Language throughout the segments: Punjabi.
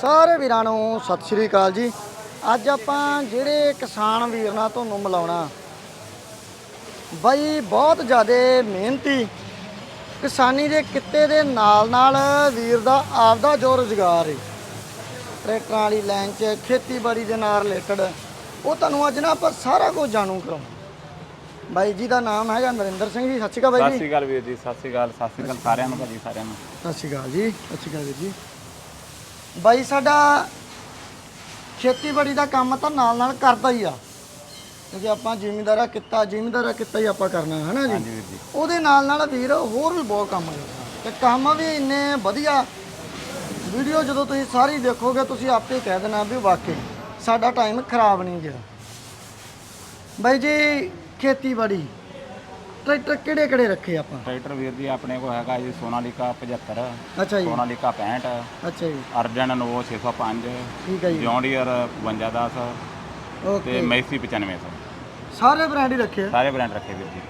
ਸਾਰੇ ਵੀਰਾਂ ਨੂੰ ਸਤਿ ਸ਼੍ਰੀ ਅਕਾਲ ਜੀ। ਅੱਜ ਆਪਾਂ ਜਿਹੜੇ ਕਿਸਾਨ ਵੀਰ ਨਾਲ ਤੁਹਾਨੂੰ ਮਿਲਾਉਣਾ। ਬਾਈ ਬਹੁਤ ਜ਼ਿਆਦਾ ਮਿਹਨਤੀ ਕਿਸਾਨੀ ਦੇ ਕਿੱਤੇ ਦੇ ਨਾਲ ਨਾਲ ਵੀਰ ਦਾ ਆਪਦਾ ਜੋ ਰੁਜ਼ਗਾਰ ਹੈ ਟਰੈਕਟਰਾਂ ਵਾਲੀ ਲਾਈਨ 'ਚ ਖੇਤੀਬਾੜੀ ਦੇ ਨਾਲ ਰਿਲੇਟਡ ਉਹ ਤੁਹਾਨੂੰ ਅੱਜ ਨਾ ਆਪਾਂ ਸਾਰਾ ਕੁਝ ਜਾਣੂ ਕਰਾਉਂ ਬਾਈ ਜੀ ਦਾ ਨਾਮ ਹੈਗਾ ਨਰਿੰਦਰ ਸਿੰਘ ਜੀ। ਸਤਿ ਸ਼੍ਰੀ ਅਕਾਲ ਬਾਈ ਸਤਿ ਜੀ ਸ਼੍ਰੀ ਅਕਾਲ ਵੀਰ ਜੀ ਸਤਿ ਸ਼੍ਰੀ ਅਕਾਲ ਸਤਿ ਸ਼੍ਰੀ ਅਕਾਲ ਸਾਰਿਆਂ ਨੂੰ ਭਾਜੀ ਸਾਰਿਆਂ ਨੂੰ। ਸਤਿ ਸ਼੍ਰੀ ਅਕਾਲ ਜੀ ਸਤਿ ਸ਼੍ਰੀ ਅਕਾਲ ਵੀਰ ਜੀ। ਬਾਈ ਸਾਡਾ ਖੇਤੀਬਾੜੀ ਦਾ ਕੰਮ ਤਾਂ ਨਾਲ ਨਾਲ ਕਰਦਾ ਹੀ ਆ। ਕਿਉਂਕਿ ਆਪਾਂ ਜ਼ਿਮੀਂਦਾਰਾ ਕਿੱਤਾ ਜ਼ਿਮੀਂਦਾਰਾ ਕਿੱਤਾ ਹੀ ਆਪਾਂ ਕਰਨਾ ਹੈ ਨਾ ਹਾਂਜੀ ਜੀ ਵੀਰ ਜੀ। ਉਹਦੇ ਨਾਲ ਨਾਲ ਵੀਰ ਹੋਰ ਵੀ ਬਹੁਤ ਕੰਮ ਕਰਦਾ ਤੇ ਕੰਮ ਵੀ ਇੰਨੇ ਵਧੀਆ। ਵੀਡੀਓ ਜਦੋਂ ਤੁਸੀਂ ਸਾਰੀ ਦੇਖੋਗੇ ਤੁਸੀਂ ਆਪੇ ਕਹਿ ਦੇਣਾ ਵੀ ਵਾਕਈ ਸਾਡਾ ਟਾਈਮ ਖਰਾਬ ਨਹੀਂ ਗਿਆ। ਬਾਈ ਜੀ ਖੇਤੀਬਾੜੀ। ਟਰੈਕਟਰ ਕਿਹੜੇ ਕਿਹੜੇ ਰੱਖੇ ਆਪਾਂ? ਟਰੈਕਟਰ ਵੀਰ ਜੀ ਆਪਣੇ ਕੋਲ ਹੈਗਾ ਜੀ ਸੋਨਾਲੀਕਾ 75 ਅੱਛਾ ਜੀ। ਸੋਨਾਲੀਕਾ 65 ਅੱਛਾ ਜੀ। ਅਰਜਨ ਨੋਵੋ 605 ਠੀਕ ਹੈ ਜੀ। ਜੌਂਡੀਅਰ 5210 ਓਕੇ ਤੇ ਮੈਸੀ 9500 ਸਾਰੇ ਬ੍ਰਾਂਡ ਹੀ ਰੱਖੇ ਆ? ਸਾਰੇ ਬ੍ਰਾਂਡ ਰੱਖੇ ਵੀਰ ਜੀ।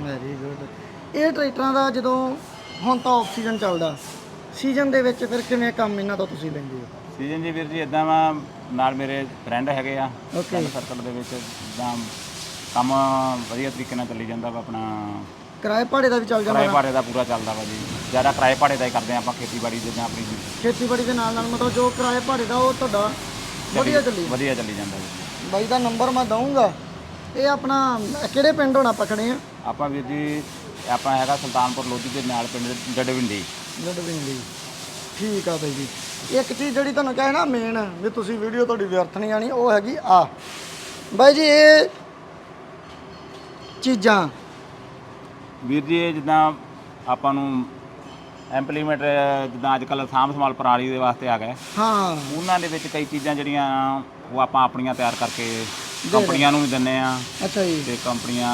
ਵੈਰੀ ਗੁੱਡ ਇਹ ਟਰੈਕਟਰਾਂ ਦਾ ਜਦੋਂ ਹੁਣ ਤਾਂ ਆਫ ਸੀਜ਼ਨ ਚੱਲਦਾ ਸੀਜ਼ਨ ਦੇ ਵਿੱਚ ਫਿਰ ਕਿਵੇਂ ਕੰਮ ਇਹਨਾਂ ਤੋਂ ਤੁਸੀਂ ਲੈਂਦੇ ਹੋ? ਸੀਜ਼ਨ ਜੀ ਵੀਰ ਜੀ ਇਦਾਂ ਵਾ ਨਾਲ ਮੇਰੇ ਫਰੈਂਡ ਹੈਗੇ ਆ ਓਕੇ ਸਰਕਲ ਦੇ ਵਿੱਚ ਜਿੱਦਾਂ ਕੰਮ ਵਧੀਆ ਤਰੀਕੇ ਨਾਲ ਚੱਲੀ ਜਾਂਦਾ ਵਾ ਆਪਣਾ। ਕਿਰਾਏ ਭਾੜੇ ਦਾ ਵੀ ਚੱਲ ਕਿਰਾਏ ਜਾਂਦਾ ਭਾੜੇ ਦਾ ਪੂਰਾ ਚੱਲਦਾ ਵਾ ਜੀ। ਜ਼ਿਆਦਾ ਕਿਰਾਏ ਭਾੜੇ ਦਾ ਹੀ ਕਰਦੇ ਆ ਆਪਾਂ ਖੇਤੀਬਾੜੀ ਜਿੱਦਾਂ ਆਪਣੀ ਖੇਤੀਬਾੜੀ ਦੇ ਨਾਲ ਨਾਲ ਮਤਲਬ ਜੋ ਕਿਰਾਏ ਭਾੜੇ ਦਾ ਉਹ ਤੁਹਾਡਾ ਵਧੀਆ ਚੱਲੀ ਵਧੀਆ ਚੱਲੀ ਜਾਂਦਾ ਜੀ। ਬਾਈ ਦਾ ਨੰਬਰ ਮੈਂ ਦਊਂਗਾ। ਇਹ ਆਪਣਾ ਕਿਹੜੇ ਪਿੰਡ ਹੋਣਾ ਆਪਾਂ ਖੜੇ ਆ ਆਪਾਂ ਵੀਰ ਜੀ ਆਪਾਂ ਹੈਗਾ ਸੁਲਤਾਨਪੁਰ ਲੋਧੀ ਦੇ ਨਾਲ ਪਿੰਡ ਡਡਵਿੰਡੀ ਲੜਵਿੰਦੀ ਠੀਕ ਆ ਬਾਈ ਜੀ। ਇੱਕ ਚੀਜ਼ ਜਿਹੜੀ ਤੁਹਾਨੂੰ ਕਹੇ ਨਾ ਮੇਨ ਵੀ ਤੁਸੀਂ ਵੀਡੀਓ ਤੁਹਾਡੀ ਵਿਅਰਥ ਨਹੀਂ ਜਾਣੀ ਉਹ ਹੈਗੀ ਆ। ਬਾਈ ਜੀ ਇਹ ਚੀਜ਼ਾਂ। ਵੀਰ ਜੀ ਇਹ ਜਿੱਦਾਂ ਆਪਾਂ ਨੂੰ ਇੰਪਲੀਮੈਂਟ ਜਿੱਦਾਂ ਅੱਜ ਕੱਲ੍ਹ ਸਾਂਭ ਸੰਭਾਲ ਪ੍ਰਣਾਲੀ ਦੇ ਵਾਸਤੇ ਆ ਗਏ ਹਾਂ। ਉਹਨਾਂ ਦੇ ਵਿੱਚ ਕਈ ਚੀਜ਼ਾਂ ਜਿਹੜੀਆਂ ਉਹ ਆਪਾਂ ਆਪਣੀਆਂ ਤਿਆਰ ਕਰਕੇ ਕੰਪਨੀਆਂ ਨੂੰ ਵੀ ਦਿੰਨੇ ਆ ਅੱਛਾ ਜੀ। ਤੇ ਕੰਪਨੀਆਂ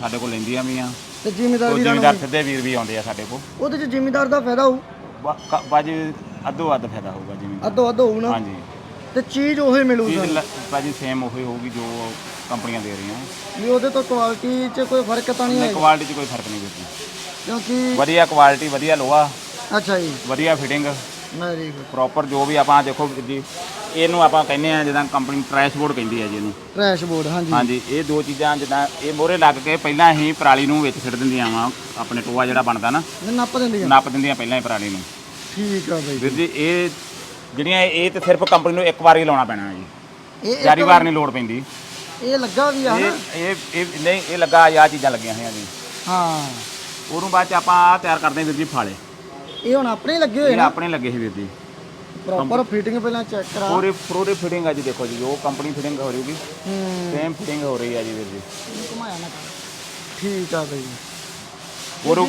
ਸਾਡੇ ਕੋਲ ਲੈਂਦੀਆਂ ਵੀ ਆ ਤੇ ਜ਼ਿਮੀਦਾਰ ਵੀਰਾਂ ਨੂੰ ਜ਼ਿਮੀਦਾਰ ਸਿੱਧੇ ਵੀਰ ਵੀ ਆਉਂਦੇ ਆ ਸਾਡੇ ਕੋਲ। ਉਹਦੇ ਚ ਜ਼ਿਮੀਦਾਰ ਦਾ ਫਾਇਦਾ ਹੋਊ? ਬਾਜੀ ਅੱਧੋ ਅੱਧ ਫਾਇਦਾ ਹੋਊਗਾ ਜਿਵੇਂ ਅੱਧੋ ਅੱਧ ਹੋਊ ਨਾ। ਹਾਂਜੀ। ਤੇ ਚੀਜ਼ ਉਹੀ ਮਿਲੂ ਚੀਜ਼ ਸਾਨੂੰ। ਸੇਮ ਉਹੀ ਹੋਊਗੀ ਜੋ ਕੰਪਨੀਆਂ ਦੇ ਰਹੀਆਂ। ਵੀ ਉਹਦੇ ਤੋਂ ਕੁਆਲਿਟੀ 'ਚ ਕੋਈ ਫ਼ਰਕ ਤਾਂ ਨਹੀਂ ਨਹੀਂ ਹੈ ਕੁਆਲਿਟੀ 'ਚ ਕੋਈ ਫ਼ਰਕ ਨਹੀਂ ਵੀਰ ਜੀ। ਕਿਉਂਕਿ ਵਧੀਆ ਕੁਆਲਿਟੀ ਵਧੀਆ ਲੋਹਾ ਅੱਛਾ ਜੀ। ਵਧੀਆ ਫਿਟਿੰਗ ਵੈਰੀ ਗੁੱਡ ਪ੍ਰੋਪਰ ਜੋ ਵੀ ਆਪਾਂ ਦੇਖੋ ਵੀਰ ਜੀ ਇਹਨੂੰ ਆਪਾਂ ਕਹਿੰਦੇ ਆ ਜਿੱਦਾਂ ਕੰਪਨੀ ਟਰੈਸ਼ ਬੋਰਡ ਕਹਿੰਦੀ ਹੈ ਜੀ ਇਹਨੂੰ। ਟ੍ਰੈਸ਼ ਬੋਰਡ ਹਾਂਜੀ। ਹਾਂਜੀ ਇਹ ਦੋ ਚੀਜ਼ਾਂ ਜਿੱਦਾਂ ਇਹ ਮੋਹਰੇ ਲੱਗ ਕੇ ਪਹਿਲਾਂ ਹੀ ਪਰਾਲੀ ਨੂੰ ਵਿੱਚ ਛੱਡ ਦਿੰਦੀਆਂ ਵਾ ਆਪਣੇ ਟੋਆ ਜਿਹੜਾ ਬਣਦਾ ਨਾ। ਇਹ ਨੱਪ ਦਿੰਦੀਆਂ। ਨੱਪ ਦਿੰਦੀਆਂ ਪਹਿਲਾਂ ਹੀ ਪਰਾਲੀ ਨੂੰ। ਠੀਕ ਆ ਬਾਈ ਵੀਰ ਜੀ। ਇਹ ਜਿਹੜੀਆਂ ਇਹ ਤੇ ਸਿਰਫ ਕੰਪਨੀ ਨੂੰ ਇੱਕ ਵਾਰ ਹੀ ਲਾਉਣਾ ਪੈਣਾ ਹੈ ਜੀ। ਇਹ ਚਾਰੀ ਵਾਰ ਨਹੀਂ ਲੋਡ ਪੈਂਦੀ। ਇਹ ਲੱਗਾ ਵੀ ਆ ਇਹ ਹਨਾ? ਇਹ ਇਹ ਨਹੀਂ ਇਹ ਲੱਗਾ ਆ ਚੀਜ਼ਾਂ ਲੱਗੀਆਂ ਹੋਈਆਂ ਜੀ। ਹਾਂ। ਉਹਨੂੰ ਬਾਅਦ ਚ ਆਪਾਂ ਆ ਤਿਆਰ ਕਰਦੇ ਹਾਂ ਵੀਰ ਜੀ ਫਾਲੇ। ਇਹ ਹੁਣ ਆਪਣੇ ਹੀ ਲੱਗੇ ਹੋਏ ਇਹ ਨਾ? ਆਪਣੇ ਲੱਗੇ ਸੀ ਵੀਰ ਜੀ। ਪ੍ਰੋਪਰ ਫਿਟਿੰਗ ਪਹਿਲਾਂ ਚੈੱਕ ਕਰਾ। ਪੂਰੀ ਪੂਰੀ ਫਿਟਿੰਗ ਆ ਜੀ ਦੇਖੋ ਜੀ ਉਹ ਕੰਪਨੀ ਫਿਟਿੰਗ ਹੋ ਰਹੀ ਹੂੰ ਸੇਮ ਫਿਟਿੰਗ ਹੋ ਰਹੀ ਆ ਜੀ ਵੀਰ ਜੀ। ਘੁਮਾਇਆ ਨਾ ਕਰ। ਠੀਕ ਆ ਬਾਈ। ਔਰ ਉਹ-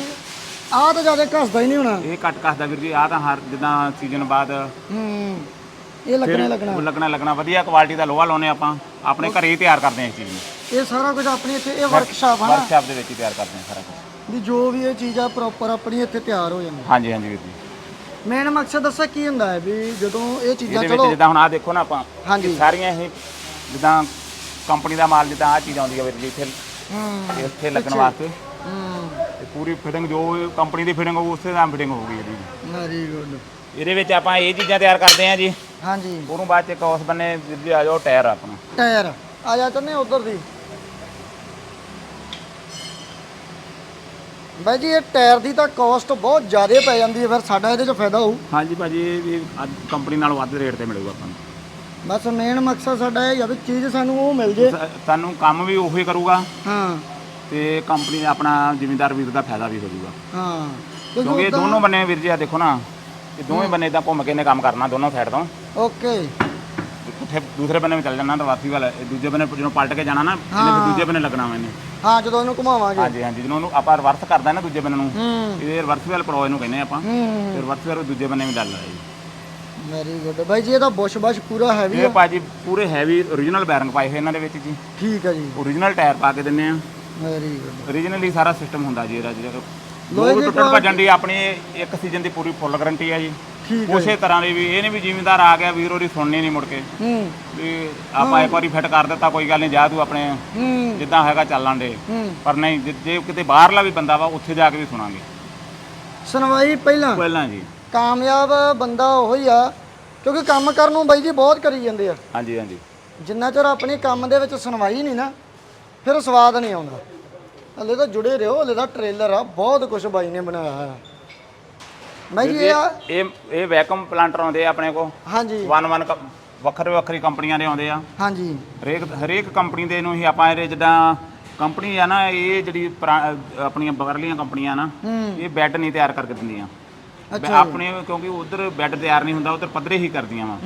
ਆਹ ਤਾਂ ਜ਼ਿਆਦਾ ਘਸਦਾ ਹੀ ਨਹੀਂ ਹੋਣਾ। ਇਹ ਕੱਟ ਕੱਸਦਾ ਵੀਰ ਜੀ ਆ ਤਾਂ ਹਰ ਜਿੱਦਾਂ ਸੀਜ਼ਨ ਬਾਅਦ ਹੂੰ। ਇਹ ਲੱਗਣਾ ਹੀ ਲੱਗਣਾ। ਉਹ ਲੱਗਣਾ ਲੱਗਣਾ। ਵਧੀਆ ਕੁਆਲਿਟੀ ਦਾ ਲੋਹਾ ਲਾਉਨੇ ਆਪਾਂ। ਆਪਣੇ ਘਰੇ ਹੀ ਤਿਆਰ ਕਰਦੇ ਹਾਂ ਇਸ ਚੀਜ਼ ਨੂੰ। ਇਹ ਸਾਰਾ ਕੁਝ ਆਪਣੀ ਇੱਥੇ ਇਹ ਵਰਕਸ਼ਾਪ ਆ ਨਾ। ਵਰਕਸ਼ਾਪ ਦੇ ਵਿੱਚ ਹੀ ਤਿਆਰ ਕਰਦੇ ਹਾਂ ਸਾਰਾ ਕੁਝ। ਵੀ ਜੋ ਵੀ ਇਹ ਚੀਜ਼ ਆ ਪ੍ਰੋਪਰ ਆਪਣੀ ਇੱਥੇ ਤਿਆਰ ਹੋ ਜਾਂਦੀ। ਹਾਂਜੀ ਹਾਂਜੀ ਵੀਰ ਜੀ। ਮੇਨ ਮਕਸਦ ਦੱਸਿਆ ਕੀ ਹੁੰਦਾ ਹੈ ਵੀ ਜਦੋਂ ਇਹ ਚੀਜ਼ਾਂ ਇਹਦੇ ਵਿੱਚ ਚਲੋ ਜਿੱਦਾਂ ਹੁਣ ਆ ਦੇਖੋ ਨਾ ਆਪਾਂ ਹਾਂਜੀ। ਸਾਰੀਆਂ ਇਹ ਜਿੱਦਾਂ ਕੰਪਨੀ ਦਾ ਮਾਲ ਜਿੱਦਾਂ ਆ ਚੀਜ਼ ਆਉਂਦੀ ਹੈ ਵੀਰ ਜੀ ਇੱਥੇ। ਹੂੰ। ਇੱਥੇ ਲੱਗਣ ਵਾਸਤੇ। ਹੂੰ। ਇਹ ਪੂਰੀ ਫਿਟਿੰਗ ਜੋ ਕੰਪਨੀ ਦੀ ਫਿਟਿੰਗ ਹੋਊ ਉਸੇ ਦਾ ਫਿਟਿੰਗ ਹੋਊਗੀ ਇਹਦੀ। ਵੈਰੀ ਗੁੱਡ ਇਹਦੇ ਵਿੱਚ ਆਪਾਂ ਇਹ ਚੀਜ਼ਾਂ ਤਿਆਰ ਕਰਦੇ ਹਾਂ ਜੀ। ਹਾਂਜੀ। ਉਹਨੂੰ ਬਾਅਦ ਚ ਇੱਕ ਉਸ ਬੰਨੇ ਵੀਰ ਜੀ ਆ ਜਾਓ ਟਾਇਰ ਆਪਣਾ। ਟਾਇਰ। ਆ ਜਾ ਚੰਨੇ ਉਧਰ ਦੀ। ਬਾਈ ਜੀ ਇਹ ਟਾਇਰ ਦੀ ਤਾਂ ਕਾਸਟ ਬਹੁਤ ਜ਼ਿਆਦਾ ਪੈ ਜਾਂਦੀ ਹੈ ਫਿਰ ਸਾਡਾ ਇਹਦੇ 'ਚ ਫਾਇਦਾ ਹੋਊ। ਹਾਂਜੀ ਭਾਜੀ ਇਹ ਵੀ ਅੱਜ ਕੰਪਨੀ ਨਾਲੋਂ ਵੱਧ ਰੇਟ ਤੇ ਮਿਲੂਗਾ ਆਪਾਂ ਨੂੰ। ਬਸ ਮੇਨ ਮਕਸਦ ਸਾਡਾ ਇਹ ਹੈ ਵੀ ਚੀਜ਼ ਸਾਨੂੰ ਉਹ ਮਿਲ ਜੇ। ਸ- ਸਾਨੂੰ ਕੰਮ ਵੀ ਉਹੀ ਕਰੂਗਾ। ਹਾਂ। ਤੇ ਕੰਪਨੀ ਆਪਣਾ ਜ਼ਿਮੀਂਦਾਰ ਵੀਰ ਦਾ ਫਾਇਦਾ ਵੀ ਹੋ ਜਾਊਗਾ ਹਾਂ। ਕਿਉਂਕਿ ਇਹ ਦੋਨੋਂ ਬੰਨੇ ਵੀਰ ਜੀ ਆ ਦੇਖੋ ਨਾ। ਇਹ ਦੋਵੇਂ ਬੰਨੇ ਇਦਾਂ ਘੁੰਮ ਕੇ ਨੇ ਕੰਮ ਕਰਨਾ ਦੋਨੋਂ ਸਾਈਡ ਤੋਂ। ਓਕੇ। ਉੱਥੇ ਦੂਸਰੇ ਬੰਨੇ ਵੀ ਚੱਲ ਜਾਣਾ ਰਵਾਸੀ ਵਾਲਾ ਇਹ ਦੂਜੇ ਬੰਨੇ ਜਦੋਂ ਪਲਟ ਕੇ ਜਾਣਾ ਨਾ ਇਹਨੇ ਫਿਰ ਦੂਜੇ ਬੰਨੇ ਲੱਗਣਾ ਮੈਨੇ ਹਾਂ ਜਦੋਂ ਇਹਨੂੰ ਘੁਮਾਵਾਂਗੇ। ਹਾਂਜੀ ਹਾਂਜੀ ਜਦੋਂ ਉਹਨੂੰ ਆਪਾਂ ਰਿਵਰਸ ਕਰਦਾ ਨਾ ਦੂਜੇ ਬੰਨੇ ਨੂੰ ਹੂੰ। ਇਹ ਰਿਵਰਸ ਵਾਲ ਪ੍ਰੋ ਇਹਨੂੰ ਕਹਿੰਦੇ ਆਪਾਂ। ਹੂੰ। ਤੇ ਰਿਵਰਸ ਵਾਲ ਦੂਜੇ ਬੰਨੇ ਵੀ ਡੱਲ ਆ ਜੀ ਵੈਰੀ ਗੁੱਡ ਬਾਈ ਜੀ ਇਹਦਾ ਬੁਸ਼ ਬਸ਼ ਪੂਰਾ ਹੈਵੀ ਇਹ ਆ। ਭਾਜੀ ਪੂਰੇ ਹੈਵੀ origignal ਬੈਰਿੰਗ ਪਾਏ ਹੋਏ ਇਹਨਾਂ ਦੇ ਵਿੱਚ ਜੀ। ਠੀਕ ਹੈ ਜੀ। Origignal ਟਾਇਰ ਪਾ ਕੇ ਦਿੰਨੇ ਆ। ਵੈਰੀ ਗੁੱਡ originally ਸਾਰਾ ਸਿਸਟਮ ਹੁੰਦਾ ਜੀ ਇਹਦਾ ਜਿਹੜਾ ਦੀ ਟੁੱਟਣ ਭੱਜਣ ਦੀ ਆਪਣੀ ਇੱਕ ਸੀਜ਼ਨ ਦੀ ਪੂਰੀ ਫੁੱਲ ਗਾਰੰਟੀ ਹੈ ਜੀ। ਠੀਕ ਹੈ ਉਸੇ ਤਰ੍ਹਾਂ ਦੀ ਵੀ ਇਹ ਨਹੀਂ ਵੀ ਜ਼ਿਮੀਂਦਾਰ ਆ ਗਿਆ ਵੀਰ ਉਹਦੀ ਸੁਣਨੀ ਨਹੀਂ ਮੁੜ ਕੇ। ਹੂੰ। ਵੀ ਆਪਾਂ ਇੱਕ ਵਾਰੀ ਫਿੱਟ ਕਰ ਦਿੱਤਾ ਕੋਈ ਗੱਲ ਨਹੀਂ ਜਾ ਤੂੰ ਆਪਣੇ ਹੂੰ। ਜਿੱਦਾਂ ਹੈਗਾ ਚੱਲਣ ਦੇ ਹੂੰ। ਪਰ ਨਹੀਂ ਜੇ- ਜੇ ਕਿਤੇ ਬਾਹਰਲਾ ਵੀ ਬੰਦਾ ਵਾ ਉੱਥੇ ਜਾ ਕੇ ਵੀ ਸੁਣਾਂਗੇ। ਸੁਣਵਾਈ ਪਹਿਲਾਂ? ਪਹਿਲਾਂ ਜੀ। ਕਾਮਯਾਬ ਬੰਦਾ ਉਹੀ ਆ ਕਿਉਂਕਿ ਕੰਮ ਕਰਨ ਨੂੰ ਬਾਈ ਜੀ ਬਹੁਤ ਕਰੀ ਜਾਂਦੇ ਆ। ਹਾਂਜੀ ਹਾਂਜੀ। ਜਿੰਨਾ ਚਿਰ ਆਪਣੀ ਕੰਮ ਦੇ ਵਿੱਚ ਸੁਣਵਾਈ ਨਹੀਂ ਨਾ ਫਿਰ ਸਵਾਦ ਨਹੀਂ ਆਉਂਦਾ। ਹਲੇ ਤਾਂ ਜੁੜੇ ਰਹੋ ਹਲੇ ਤਾਂ ਟ੍ਰੇਲਰ ਆ ਬਹੁਤ ਕੁਝ ਬਾਈ ਨੇ ਬਣਾਇਆ ਹੋਇਆ। ਬਾਈ ਜੀ ਇਹ ਆ ਇਹ ਇਹ ਵੈਕਮ ਪਲਾਂਟਰ ਆਉਂਦੇ ਆ ਆਪਣੇ ਕੋ ਹਾਂਜੀ। ਵਨ ਵਨ ਵੱਖਰੇ ਵੱਖਰੀ ਕੰਪਨੀਆਂ ਦੇ ਆਉਂਦੇ ਆ। ਹਾਂਜੀ। ਹਰੇਕ ਹਰੇਕ ਕੰਪਨੀ ਦੇ ਨੂੰ ਹੀ ਆਪਾਂ ਇਹਦੇ ਜਿੱਦਾਂ ਕੰਪਨੀ ਆ ਨਾ ਇਹ ਜਿਹੜੀ ਪੁਰਾ- ਆਪਣੀਆਂ ਬਾਹਰਲੀਆਂ ਕੰਪਨੀਆਂ ਨਾ ਹੂੰ। ਇਹ ਬੈੱਡ ਨਹੀਂ ਤਿਆਰ ਕਰਕੇ ਦਿੰਦੀਆਂ। ਅੱਛਾ ਆਪਣੇ ਕਿਉਂਕਿ ਉਧਰ ਬੈੱਡ ਤਿਆਰ ਨਹੀਂ ਹੁੰਦਾ ਉਧਰ ਪੱਧਰੇ ਹੀ ਕਰਦੀਆਂ ਵਾ।